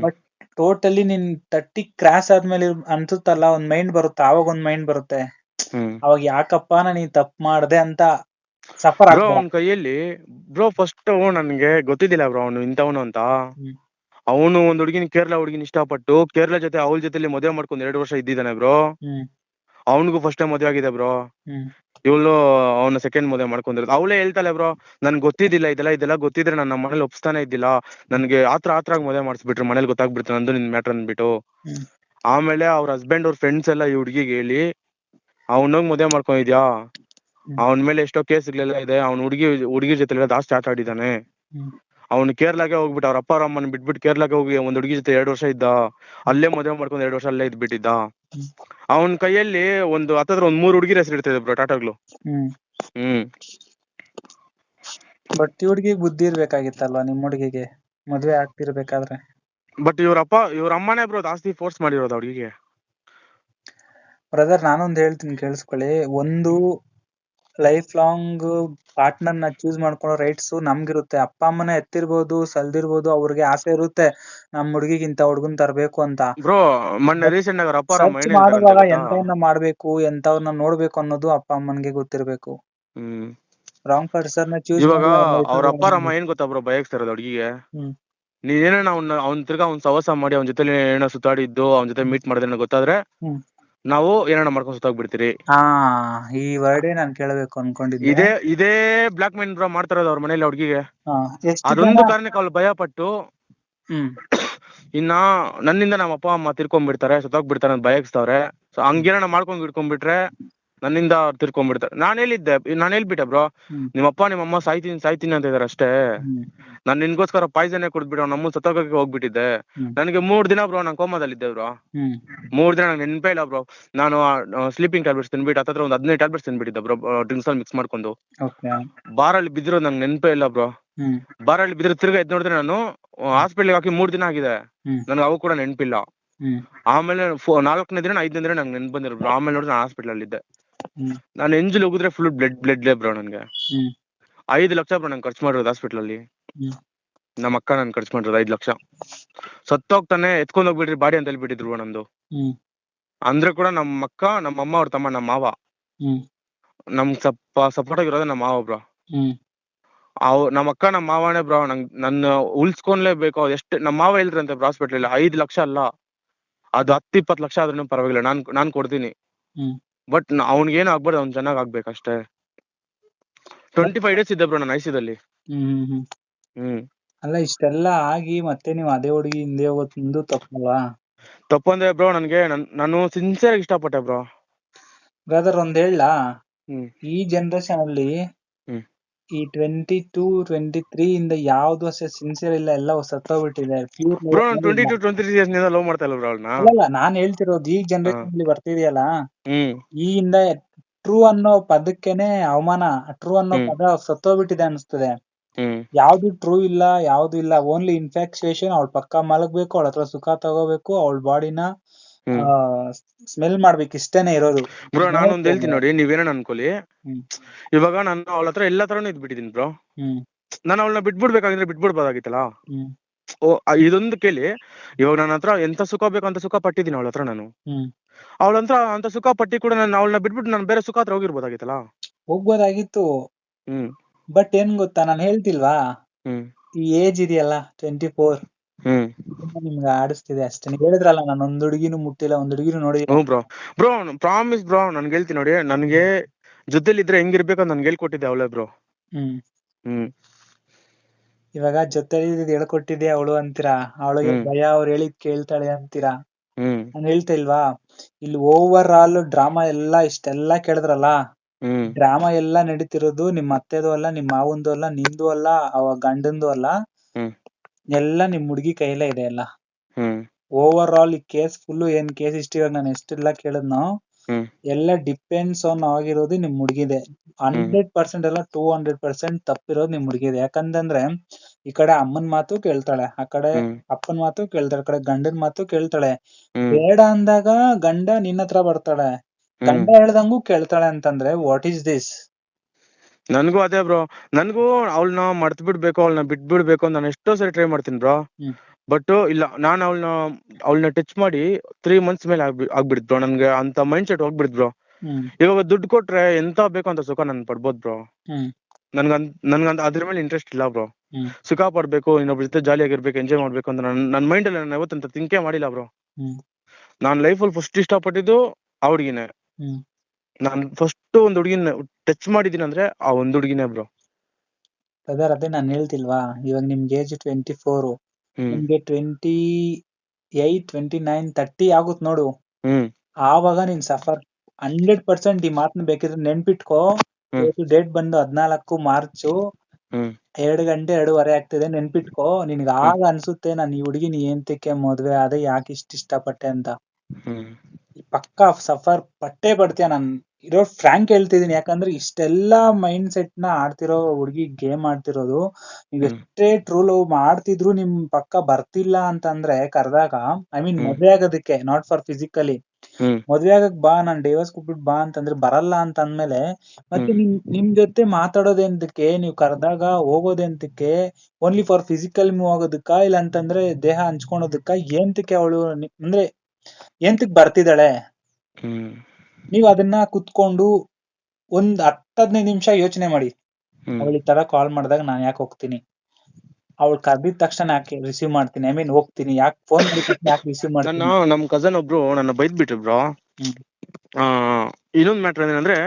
A: ಬಟ್ ಟೋಟಲಿ ನಿನ್ ತರ್ಟಿ ಕ್ರಾಸ್ ಆದ್ಮೇಲೆ ಅನ್ಸುತ್ತಲ್ಲ ಒಂದ್ ಮೈಂಡ್ ಬರುತ್ತೆ? ಆವಾಗ ಒಂದ್ ಮೈಂಡ್ ಬರುತ್ತೆ. ಅವಾಗ ಯಾಕಪ್ಪ ನಾನು ಈ ತಪ್ಪು ಮಾಡ್ದೆ ಅಂತ ಸಫರ್
B: ಬ್ರೋ ಅವನ ಕೈಯಲ್ಲಿ ಬ್ರೋ ಫಸ್ಟ್ ನನ್ಗೆ ಗೊತ್ತಿದ್ದಿಲ್ಲ ಬ್ರೋ ಅವನು ಇಂಥವನು ಅಂತ. ಅವನು ಒಂದ್ ಹುಡುಗಿನ ಕೇರಳ ಹುಡುಗಿನ ಇಷ್ಟಪಟ್ಟು ಕೇರಳ ಜೊತೆ ಅವಳ ಜೊತೆಲಿ ಮದುವೆ ಮಾಡ್ಕೊಂಡು ಎರಡು ವರ್ಷ ಇದ್ದಿದ್ದಾನೆ ಬ್ರೋ. ಅವನಿಗೂ ಫಸ್ಟ್ ಟೈಮ್ ಮದುವೆ ಆಗಿದೆ ಬ್ರೋ. ಇವಳು ಅವನ ಸೆಕೆಂಡ್ ಮದುವೆ ಮಾಡ್ಕೊಂಡಿರೋದು. ಅವಳೇ ಹೇಳ್ತಾಳೆ ಬ್ರೋ ನನ್ಗೆ ಗೊತ್ತಿದ್ದಿಲ್ಲ ಇದೆಲ್ಲ ಇದೆಲ್ಲ ಗೊತ್ತಿದ್ರೆ ನನ್ನ ನಮ್ಮ ಮನೇಲಿ ಒಪ್ಸ್ತಾನೆ ಇದ್ದಿಲ್ಲ. ನನ್ಗೆ ಆತರ ಆತರ ಮದುವೆ ಮಾಡಿಸ್ಬಿಟ್ರು ಮನೇಲಿ ಗೊತ್ತಾಗ್ಬಿಡ್ತು ನಂದು ನಿನ್ ಮ್ಯಾಟರ್ ಅಂದ್ಬಿಟ್ಟು. ಆಮೇಲೆ ಅವ್ರ ಹಸ್ಬೆಂಡ್ ಅವ್ರ ಫ್ರೆಂಡ್ಸ್ ಎಲ್ಲ ಈ ಹುಡುಗಿಗೆ ಹೇಳಿ ಅವನೋಗ್ ಮದುವೆ ಮಾಡ್ಕೊಂಡಿದ್ಯಾ. ಅವನ ಮೇಲೆ ಎಷ್ಟೋ ಕೇಸ್ಗಳೆಲ್ಲ ಇದೆ. ಅವನ ಹುಡುಗಿ ಹುಡುಗಿ ಜೊತೆ ಎಲ್ಲ ಜಾಸ್ತಿ ಆಟ ಆಡಿದಾನೆ. ಅವನು ಕೇರ್ಲಾಗೆ ಕೇರಳಗೆ ಹೋಗ್ಬಿಟ್ಟು ಅವ್ರ ಅಪ್ಪ ಅವ್ರ ಅಮ್ಮನ ಬಿಟ್ಬಿಟ್ಟು ಕೇರಳಗೆ ಹೋಗಿ ಒಂದ್ ಹುಡುಗಿ ಜೊತೆ ಎರಡು ವರ್ಷ ಇದ್ದ. ಅಲ್ಲೇ ಮದುವೆ ಮಾಡ್ಕೊಂಡು ಎರಡು ವರ್ಷ ಅಲ್ಲೇ ಇದ್ಬಿಟ್ಟಿದ್ದ. ಅವನ ಕೈಯಲ್ಲಿ ಒಂದು ಹತ್ತತ್ರ ಒಂದ್ ಮೂರ್ ಹುಡುಗಿರ ಹೆಸರು ಇರ್ತದೆ ಬ್ರೋ ಟಾಟಾಗ್ಲು
A: ಹ್ಮ್. ಬಟ್ ಈ ಹುಡ್ಗಿಗ್ ಬುದ್ಧಿ ಇರ್ಬೇಕಾಗಿತ್ತಲ್ವಾ ನಿಮ್ ಹುಡುಗಿಗೆ? ಮದ್ವೆ ಆಗ್ತಿರ್ಬೇಕಾದ್ರೆ?
B: ಬಟ್ ಇವ್ರ ಅಪ್ಪ ಇವ್ರ ಅಮ್ಮನೇ ಬ್ರೋ ಜಾಸ್ತಿ ಫೋರ್ಸ್ ಮಾಡಿರೋದು ಹುಡುಗಿಗೆ.
A: ಬ್ರದರ್ ನಾನೊಂದ್ ಹೇಳ್ತೀನಿ ಕೇಳಿಸ್ಕೊಳ್ಳಿ. ಒಂದು ಲೈಫ್ ಲಾಂಗ್ ಪಾರ್ಟ್ನರ್ನ ಚೂಸ್ ಮಾಡ್ಕೊಳ್ಳೋ ರೈಟ್ಸ್ ನಮ್ಗಿರುತ್ತೆ. ಅಪ್ಪ ಅಮ್ಮನ ಎತ್ತಿರ್ಬೋದು ಸಲ್ದಿರ್ಬೋದು ಅವ್ರಿಗೆ ಆಸೆ ಇರುತ್ತೆ. ನಮ್ ಹುಡುಗಿಗಿಂತ ಹುಡ್ಗನ್ ತರ್ಬೇಕು ಅಂತ. ಮಾಡುವಾಗ
B: ಎಂತವನ್ನ
A: ಎಂತವ್ರನ್ನ ಮಾಡ್ಬೇಕು ಎಂತವ್ರನ್ನ ನೋಡ್ಬೇಕು ಅನ್ನೋದು ಅಪ್ಪ ಅಮ್ಮನ್ಗೆ ಗೊತ್ತಿರ್ಬೇಕು. ರಾಂಗ್ ಪರ್ಸನ್ನ ಚೂಸ್
B: ಅವ್ರ ಅಪ್ಪ ಅಮ್ಮ ಏನ್ ಗೊತ್ತಾ ಬ್ರೋ ಬಯಸ್ತಾರದು ಹುಡುಗಿಗೆ. ನೀನೇನ ಅವ್ನ ಅವ್ನ ತಿರ್ಗಾ ಅವ್ನ ಸವಸ ಮಾಡಿ ಅವ್ನ ಜೊತೆ ಏನೋ ಸುತ್ತಾಡಿದ್ದು ಅವ್ನ ಜೊತೆ ಮೀಟ್ ಮಾಡಿದ್ರೆ ಗೊತ್ತಾದ್ರೆ. ನಾವು ಏನಾರ ಮಾಡ್ಕೊಂಡು ಸುತ್ತಾಗ್ಬಿಡ್ತೀರಿ
A: ಹಾ ಈ ವರ್ಡೇ ನಾನು ಕೇಳಬೇಕು ಅನ್ಕೊಂಡಿದ್ದೆ.
B: ಇದೇ ಇದೇ ಬ್ಲಾಕ್ ಮೇನ್ ಬ್ರೋ ಮಾಡ್ತಾರದು ಅವ್ರ ಮನೇಲಿ ಹುಡುಗಿಗೆ
A: ಹಾ, ಎಷ್ಟು
B: ಅದೊಂದು
A: ಜನ-
B: ಕಾರಣಕ್ಕೆ ಅವ್ಳು ಭಯ ಪಟ್ಟು
A: ಹ್ಮ್.
B: ಇನ್ನ ನನ್ನಿಂದ ನಮ್ಮ ಅಪ್ಪ ಅಮ್ಮ ತಿರ್ಕೊಂಡ್ಬಿಡ್ತಾರೆ ಸುತ್ತಾಗ್ಬಿಡ್ತಾರೆ ಅಂತ ಭಯಕ್ಸ್ತವ್ರೆ ಸೊ ಹಂಗೇನ ಮಾಡ್ಕೊಂಡ್ ಇಟ್ಕೊಂಡ್ಬಿಟ್ರೆ ನನ್ನಿಂದ ಅವ್ರು ತಿರ್ಕೊಂಡ್ಬಿಡ್ತಾರೆ. ನಾನು ಹೇಳಿದ್ದೆ ನಾನು ಹೇಳ್ಬಿಟ್ಟೆ ಬ್ರೋ. ನಿಮ್ಮಪ್ಪ ನಿಮ್ಮಮ್ಮ ಸಾಯ್ತೀನಿ ಸಾಯ್ತೀನಿ ಅಂತ ಇದಾರೆ ಅಷ್ಟೇ.
A: ನಾನು
B: ನಾನ್ ನಿನ್ಗೋಸ್ಕರ ಪಾಯ್ಸನೇ ಕುಡ್ದ್ಬಿಟ್ಟು ಅವ್ನ ನಮ್ಮನ್ನ ಸತ್ತೋಗಕ್ಕೆ ಹೋಗ್ಬಿಟ್ಟಿದ್ದೆ. ನನಗೆ ಮೂರ್ ದಿನ ಬ್ರೋ ನಾನು ಕೋಮದಲ್ಲಿದ್ದೆ ಬ್ರೋ ಮೂರ್ ದಿನ ನಂಗೆ ನೆನಪೇ ಇಲ್ಲ ಬ್ರೋ ನಾನು ಸ್ಲೀಪಿಂಗ್ ಟ್ಯಾಬ್ಲೆಟ್ಸ್ ತಿನ್ಬಿಟ್ಟು ಹತ್ತತ್ರ ಒಂದು ಹದಿನೈದು ಟ್ಯಾಬ್ಲೆಟ್ಸ್ ತಿನ್ಬಿಟ್ಟಿದ್ದೆ ಬ್ರೋ ಡ್ರಿಂಕ್ಸ್ ಅಲ್ಲಿ ಮಿಕ್ಸ್ ಮಾಡ್ಕೊಂಡು. ಬಾರಲ್ಲಿ ಬಿದ್ದಿರೋ ನಂಗೆ ನೆನಪೇ ಇಲ್ಲ ಬ್ರೋ ಬಾರಲ್ಲಿ ಬಿದ್ದಿರೋ ತಿರ್ಗಾ ಎದ್ದು ನೋಡಿದ್ರೆ ನಾನು ಹಾಸ್ಪಿಟ್ಲಿಗೆ ಹಾಕಿ ಮೂರ್ ದಿನ ಆಗಿದೆ. ನನಗೆ ಅವು ಕೂಡ ನೆನಪಿಲ್ಲ. ಆಮೇಲೆ ನಾಲ್ಕನೇ ದಿನ ಐದನೇ ದಿನ ನಂಗೆ ನೆನ್ಪು ಬಂದಿರೋ ಬ್ರೋ ಆಮೇಲೆ ನೋಡಿದ್ರೆ ನಾನು ಹಾಸ್ಪಿಟಲ್ ಅಲ್ಲಿ ಇದ್ದೆ
A: ಹ್ಮ್.
B: ನಾನು ಎಂಜಲ್ ಹೋಗಿದ್ರೆ ಫುಲ್ ಬ್ಲಡ್ ಬ್ಲಡ್ ಲೇ ಬ್ರೋ ನನಗೆ.
A: ಹ್ಮ್.
B: ಐದು ಲಕ್ಷ ಬ್ರೋ ನಂಗೆ ಖರ್ಚು ಮಾಡಿರೋದು ಹಾಸ್ಪಿಟಲ್ ಅಲ್ಲಿ.
A: ಹ್ಮ್.
B: ನಮ್ಮ ಅಕ್ಕ ನನ್ ಖರ್ಚು ಮಾಡಿರೋದು ಐದು ಲಕ್ಷ. ಸತ್ತೋಗ್ತಾನೆ ಎತ್ಕೊಂಡು ಹೋಗ್ಬಿಡ್ರಿ ಬಾಡಿ ಅಂತ ಹೇಳ್ಬಿಟ್ಟಿದ್ರು ಬ್ರೋ ನಂದು
A: ಹ್ಮ್.
B: ಅಂದ್ರೆ ಕೂಡ ನಮ್ಮ ಅಕ್ಕ ನಮ್ಮ ಅಮ್ಮ ಅವ್ರ ತಮ್ಮ ನಮ್ಮ ಮಾವ.
A: ಹ್ಮ್.
B: ನಮ್ ಸಪ್ಪ ಸಪೋರ್ಟ್ ಆಗಿರೋದು ನಮ್ಮ ಮಾವ ಬ್ರೋ
A: ಹ್ಮ್.
B: ಅವ್ ನಮ್ಮ ಅಕ್ಕ ನಮ್ಮ ಮಾವನೇ ಬ್ರೋ ನಂಗ್ ನನ್ನ ಉಳ್ಸ್ಕೊಂಡ್ಲೇಬೇಕು ಎಷ್ಟು ನಮ್ಮ ಮಾವ ಹೇಳಿದ್ರಂತೆ ಬ್ರೋ ಹಾಸ್ಪಿಟಲ್ ಐದು ಲಕ್ಷ ಅಲ್ಲ. ಅದು ಹತ್ತು ಇಪ್ಪತ್ತು ಲಕ್ಷ ಆದ್ರೂ ಪರವಾಗಿಲ್ಲ. ನಾನ್ ನಾನ್ ಕೊಡ್ತೀನಿ.
A: ಹ್ಮ್.
B: ಬಟ್ ಅವ್ನಿಗೇನು ಆಗ್ಬಾರ್ದು ಅವ್ನ್ ಚೆನ್ನಾಗ್ ಆಗ್ಬೇಕಷ್ಟೇ. ಟ್ವೆಂಟಿ ಫೈವ್ ಡೇಸ್ ಇದ್ದೆ ಬ್ರೋ ನಾನು ಐಸಿದಲ್ಲಿ
A: ಹ್ಮ್ ಹ್ಮ್ ಅಲ್ಲ ಇಷ್ಟೆಲ್ಲ ಆಗಿ ಮತ್ತೆ ನೀವು ಅದೇ ಹುಡುಗಿ ಹಿಂದೆ ಹೋಗೋದು ತಿಂದು ತಪ್ಪಲ್ವಾ
B: ತಪ್ಪಂದ್ರೆ ಬ್ರೋ ನನ್ಗೆ ನಾನು ಸಿನ್ಸಿಯರ್ ಆಗಿ ಇಷ್ಟಪಟ್ಟೆ ಬ್ರೋ
A: ಬ್ರದರ್ ಒಂದ್ ಹೇಳ
B: ಹ್ಮ್.
A: ಈ ಜನರೇಷನ್ ಅಲ್ಲಿ. ಈ ಟ್ವೆಂಟಿ ಟೂ ಟ್ವೆಂಟಿ ತ್ರೀ ಇಂದ ಯಾವ್ದು ಅಷ್ಟೇ ಸಿನ್ಸಿಯರ್ ಇಲ್ಲ ಎಲ್ಲ ಸತ್ತೋಗ್ಬಿಟ್ಟಿದೆ. ಪ್ಯೂರ್
B: ಬ್ರೋ ನಾನು ಟ್ವೆಂಟಿ ಟು ಟ್ವೆಂಟಿ ತ್ರೀ ಇಯರ್ಸ್ನಿಂದ ಲವ್ ಮಾಡ್ತಾ ಇಲ್ಲ ಬ್ರೋ ಅವಳನ್ನ?
A: ಅಲ್ಲಲ್ಲ ನಾನ್ ಹೇಳ್ತಿರೋದು ಈ ಜನರೇಷನ್ ಅಲ್ಲಿ ಬರ್ತಿದೆಯಲ್ಲ?
B: ಹ್ಮ್.
A: ಈ ಇಂದ ಟ್ರೂ ಅನ್ನೋ ಪದಕ್ಕೇನೆ ಅವಮಾನ ಟ್ರೂ ಅನ್ನೋ. ಪದ ಸತ್ತೋಗ್ಬಿಟ್ಟಿದೆ ಅನ್ಸ್ತದೆ. ಯಾವ್ದು ಟ್ರೂ ಇಲ್ಲ ಯಾವ್ದು ಇಲ್ಲ ಓನ್ಲಿ ಇನ್ಫ್ಯಾಕ್ಚುಯೇಷನ್ ಅವಳ ಪಕ್ಕ ಮಲಗ್ಬೇಕು ಅವಳ ಹತ್ರ ಸುಖ ತಗೋಬೇಕು ಅವಳ ಬಾಡಿನ ಸ್ಮೆಲ್ ಮಾಡ್ಬೇಕು ಇಷ್ಟೇನೆ ಇರೋದು.
B: ಬ್ರೋ ನಾನು ಒಂದ್ ಹೇಳ್ತೀನಿ ನೋಡಿ ನೀವೇನ ಅನ್ಕೊಳ್ಳಿ. ಇವಾಗ ನಾನು ಅವಳ ಹತ್ರ ಎಲ್ಲಾ ತರನು ಇದ್ಬಿಟ್ಟಿದೀನಿ ಬ್ರೋ
A: ಹ್ಮ್.
B: ನಾನು ಅವಳನ್ನ ಬಿಟ್ಬಿಡ್ಬೇಕಾಗಿದ್ರೆ ಬಿಟ್ಬಿಡ್ಬೋದಾಗಿತ್ತಲ್ಲ? ಓ ಇದೊಂದು ಕೇಳಿ ಇವಾಗ ನನ್ನ ಹತ್ರ ಎಂತ ಸುಖ ಬೇಕು ಅಂತ ಸುಖ ಪಟ್ಟಿದ್ದೀನಿ ಅವಳ ಹತ್ರ ನಾನು. ಅವಳ ಹತ್ರ ಅಂತ ಸುಖ ಪಟ್ಟಿ ಕೂಡ ನಾನು ಅವಳನ್ನ ಬಿಟ್ಬಿಟ್ಟು ನಾನು ಬೇರೆ ಸುಖ ಹತ್ರ ಹೋಗಿರ್ಬೋದಾಗಿತ್ತಲ್ಲ?
A: ಹೋಗ್ಬೋದಾಗಿತ್ತು.
B: ಹ್ಮ್.
A: ಬಟ್ ಏನ್ ಗೊತ್ತಾ ನಾನು ಹೇಳ್ತಿಲ್ವಾ? ಈ ಏಜ್ ಇದೆಯಲ್ಲ ಟ್ವೆಂಟಿ ಫೋರ್ ನಿಮ್ಗೆ ಆಡಿಸ್ತಿದೆ ಅಷ್ಟೇ. ನೀವ್ ಹೇಳಿದ್ರಲ್ಲ ನಾನು ಒಂದ್ ಹುಡುಗಿನೂ ಮುಟ್ಟಿಲ್ಲ ಒಂದ್ ಹುಡುಗಿನೂ ನೋಡಿ
B: ಹ್ಞೂ ಬ್ರೋ ಬ್ರೋ ಪ್ರಾಮಿಸ್ ಬ್ರೋ ನನ್ಗೆ ಹೇಳ್ತೀನಿ ನೋಡಿ ನನ್ಗೆ ಜೊತೆಲಿದ್ರೆ ಹೆಂಗಿರ್ಬೇಕು ಅಂತ ನನ್ಗೆ ಹೇಳ್ಕೊಟ್ಟಿದ್ದೆ ಅವಳೇ ಬ್ರೋ
A: ಹ್ಮ್.
B: ಹ್ಮ್.
A: ಇವಾಗ ಜೊತೆ ಹೇಳ್ಕೊಟ್ಟಿದ್ದೆ ಅವಳು ಅಂತೀರಾ? ಅವಳಿಗೆ
B: ಹ್ಮ್.
A: ಭಯ ಅವ್ರು ಹೇಳಿದ್ ಕೇಳ್ತಾಳೆ ಅಂತೀರಾ?
B: ಹ್ಮ್.
A: ನಾನು ಹೇಳ್ತಾ ಇಲ್ವಾ? ಇಲ್ಲಿ ಓವರ್ ಆಲ್ ಡ್ರಾಮಾ ಎಲ್ಲಾ ಇಷ್ಟೆಲ್ಲಾ ಕೇಳಿದ್ರಲ್ಲ?
B: ಹ್ಮ್.
A: ಡ್ರಾಮಾ ಎಲ್ಲಾ ನಡೀತಿರೋದು ನಿಮ್ ಅತ್ತೆದು ಅಲ್ಲ ನಿಮ್ ಮಾವಂದು ಅಲ್ಲ ನಿಂದು ಅಲ್ಲ ಅವ ಗಂಡಂದು ಅಲ್ಲ.
B: ಹ್ಮ್
A: ಎಲ್ಲ ನಿಮ್ ಹುಡ್ಗಿ ಕೈಯಲ್ಲೇ ಇದೆ ಎಲ್ಲ. ಓವರ್ ಆಲ್ ಈ ಕೇಸ್ ಫುಲ್ ಏನ್ ಕೇಸ್ ಹಿಸ್ಟ್ರಿ ಇವಾಗ ನಾನು ಎಷ್ಟೆಲ್ಲ ಕೇಳಿದ್ನೋ ಎಲ್ಲ ಡಿಪೆಂಡ್ಸ್ ಆನ್ ಆಗಿರೋದು ನಿಮ್ ಹುಡ್ಗಿದೆ. ಹಂಡ್ರೆಡ್ ಪರ್ಸೆಂಟ್ ಅಲ್ಲ ಟೂ ಹಂಡ್ರೆಡ್ ಪರ್ಸೆಂಟ್ ತಪ್ಪಿರೋದು ನಿಮ್ ಹುಡುಗಿದೆ. ಯಾಕಂತಂದ್ರೆ ಈ ಕಡೆ ಅಮ್ಮನ್ ಮಾತು ಕೇಳ್ತಾಳೆ ಆ ಕಡೆ ಅಪ್ಪನ್ ಮಾತು ಕೇಳ್ತಾಳೆ ಆ ಕಡೆ ಗಂಡನ್ ಮಾತು ಕೇಳ್ತಾಳೆ. ಬೇಡ ಅಂದಾಗ ಗಂಡ ನಿನ್ನ ಹತ್ರ ಬರ್ತಾಳೆ. ಗಂಡ ಹೇಳ್ದಂಗು ಕೇಳ್ತಾಳೆ ಅಂತಂದ್ರೆ ವಾಟ್ ಈಸ್ ದಿಸ್
B: ನನ್ಗೂ ಅದೇ ಬ್ರೋ ನನ್ಗೂ ಅವಳನ್ನ ಮರ್ತ್ ಬಿಡ್ಬೇಕು ಅವಳನ್ನ ಬಿಟ್ಬಿಡ್ಬೇಕು ಅಂತ ನಾನು ಎಷ್ಟೋ ಸರಿ ಟ್ರೈ ಮಾಡ್ತೀನಿ ಬ್ರೋ. ಬಟ್ ಇಲ್ಲ ನಾನು ಅವಳನ್ನ ಅವಳನ್ನ ಟಚ್ ಮಾಡಿ ತ್ರೀ ಮಂತ್ಸ್ ಮೇಲೆ ಆಗ್ಬಿ ಆಗ್ಬಿಡ್ತು ಬ್ರೋ ನನ್ಗೆ ಅಂತ ಮೈಂಡ್ ಸೆಟ್ ಹೋಗ್ಬಿಡ್ತು ಬ್ರೋ ಇವಾಗ ದುಡ್ಡು ಕೊಟ್ರೆ ಎಂತ ಬೇಕು ಅಂತ ಸುಖ ನಾನು ಪಡ್ಬೋದು ಬ್ರೋ
A: ನನ್ಗ
B: ನನ್ಗಂತ ಅದ್ರ ಮೇಲೆ ಇಂಟ್ರೆಸ್ಟ್ ಇಲ್ಲ ಬ್ರೋ ಸುಖ ಪಡ್ಬೇಕು ಇನ್ನೊಬ್ರ ಜೊತೆ ಜಾಲಿಯಾಗಿರ್ಬೇಕು ಎಂಜಾಯ್ ಮಾಡ್ಬೇಕು ಅಂತ ನನ್ನ ನನ್ನ ಮೈಂಡಲ್ಲಿ ನಾನು ಯಾವತ್ತಂತ ತಿಂಕೆ ಮಾಡಿಲ್ಲ ಬ್ರೋ ನಾನ್ ಲೈಫ್ ಅಲ್ಲಿ ಫಸ್ಟ್ ಇಷ್ಟಪಟ್ಟಿದ್ದು
A: ಹ್ಮ್.
B: ನಾನು ಫಸ್ಟ್ ಒಂದ್ ಹುಡುಗಿನ ಟಚ್ ಮಾಡಿದೀನಿ ಅಂದ್ರೆ ಆ ಒಂದ್ ಹುಡುಗಿನೇ ಬ್ರೋ
A: ಬ್ರದರ್ ಅದೇ ನಾನು ಹೇಳ್ತಿಲ್ವಾ? ಇವಾಗ ನಿಮ್ಗೆ ಏಜ್ ಟ್ವೆಂಟಿ ಫೋರ್
B: ಹ್ಮ್.
A: ನಿಮ್ಗೆ twenty eight twenty nine thirty ಆಗುತ್ತೆ ನೋಡು.
B: ಹ್ಮ್.
A: ಆವಾಗ ನೀನ್ ಸಫರ್ ಹಂಡ್ರೆಡ್ ಪರ್ಸೆಂಟ್ ಈ ಮಾತನ್ನ ಬೇಕಿದ್ರೆ ನೆನ್ಪಿಟ್ಕೋ.
B: ಹ್ಮ್.
A: ಡೇಟ್ ಬಂದು ಹದಿನಾಲ್ಕು ಮಾರ್ಚು
B: ಹ್ಮ್.
A: ಎರಡು ಗಂಟೆ ಎರಡೂವರೆ ಆಗ್ತಿದೆ ನೆನ್ಪಿಟ್ಕೋ. ನಿನ್ಗೆ ಆಗ ಅನ್ಸುತ್ತೆ ನಾನು ಈ ಹುಡುಗಿನ ಏಂತಕ್ಕೆ ಮದ್ವೆ ಅದೇ ಯಾಕೆ ಇಷ್ಟ ಇಷ್ಟಪಟ್ಟೆ ಅಂತ.
B: ಹ್ಮ್.
A: ಪಕ್ಕಾ ಸಫರ್ ಪಟ್ಟೆ ಪಡ್ತೀಯ ನಾನ್. ಇರೋ ಫ್ರಾಂಕ್ ಹೇಳ್ತಿದೀನಿ ಯಾಕಂದ್ರೆ ಇಷ್ಟೆಲ್ಲಾ ಮೈಂಡ್ ಸೆಟ್ನ ಆಡ್ತಿರೋ ಹುಡುಗಿ ಗೇಮ್ ಆಡ್ತಿರೋದು ನೀವ್. ಎಷ್ಟೇ ಟ್ರೂ ಲವ್ ಮಾಡ್ತಿದ್ರು ನಿಮ್ ಪಕ್ಕ ಬರ್ತಿಲ್ಲ ಅಂತಂದ್ರೆ ಕರೆದಾಗ ಐ ಮೀನ್. ಮದ್ವೆ ಆಗೋದಕ್ಕೆ ನಾಟ್ ಫಾರ್ ಫಿಸಿಕಲಿ ಮದ್ವೆ ಆಗಕ್ ಬಾ ನಾನ್ ಡೈವರ್ಸ್ ಕೊಟ್ಬಿಟ್ ಬಾ ಅಂತಂದ್ರೆ ಬರಲ್ಲ ಅಂತ ಅಂದ್ಮೇಲೆ ಮತ್ತೆ. ನಿಮ್ ನಿಮ್ ಜೊತೆ ಮಾತಾಡೋದೆಂತಕ್ಕೆ ನೀವ್ ಕರೆದಾಗ ಹೋಗೋದೆಂತಕ್ಕೆ ಓನ್ಲಿ ಫಾರ್ ಫಿಸಿಕಲ್ ಮೂವ್ ಆಗೋದಕ್ಕ ಇಲ್ಲ ಅಂತಂದ್ರೆ ದೇಹ ಹಂಚ್ಕೊಳೋದಕ್ಕ ಏಂತಕ್ಕೆ ಅವಳು ಅಂದ್ರೆ ಏಂತಕ್ ಬರ್ತಿದ್ದಾಳೆ ನೀವ್ ಅದನ್ನ ಕುತ್ಕೊಂಡು ಒಂದ್ ಹತ್ ಹದಿನೈದು ನಿಮಿಷ ಯೋಚನೆ ಮಾಡಿ. ಅವಳು ಈ ತರ ಕಾಲ್ ಮಾಡಿದಾಗ ನಾನ್ ಯಾಕೆ ಹೋಗ್ತೀನಿ? ಅವಳು ಕರೆದಿದ ತಕ್ಷಣ ಯಾಕೆ ರಿಸೀವ್ ಮಾಡ್ತೀನಿ? ಐ ಮೀನ್ ಹೋಗ್ತೀನಿ. ಯಾಕೆ ಫೋನ್ ಯಾಕೆ ರಿಸೀವ್
B: ಮಾಡ್ತೀನಿ
A: ಮಾಡ್ತೀನಿ?
B: ನಮ್ ಕಸನ್ ಒಬ್ರು ನನ್ನ ಬೈದ್ ಬಿಟ್ರು ಬ್ರೋ ಇನ್ನೊಂದ್ ಮ್ಯಾಟರ್ ಏನಂದ್ರೆ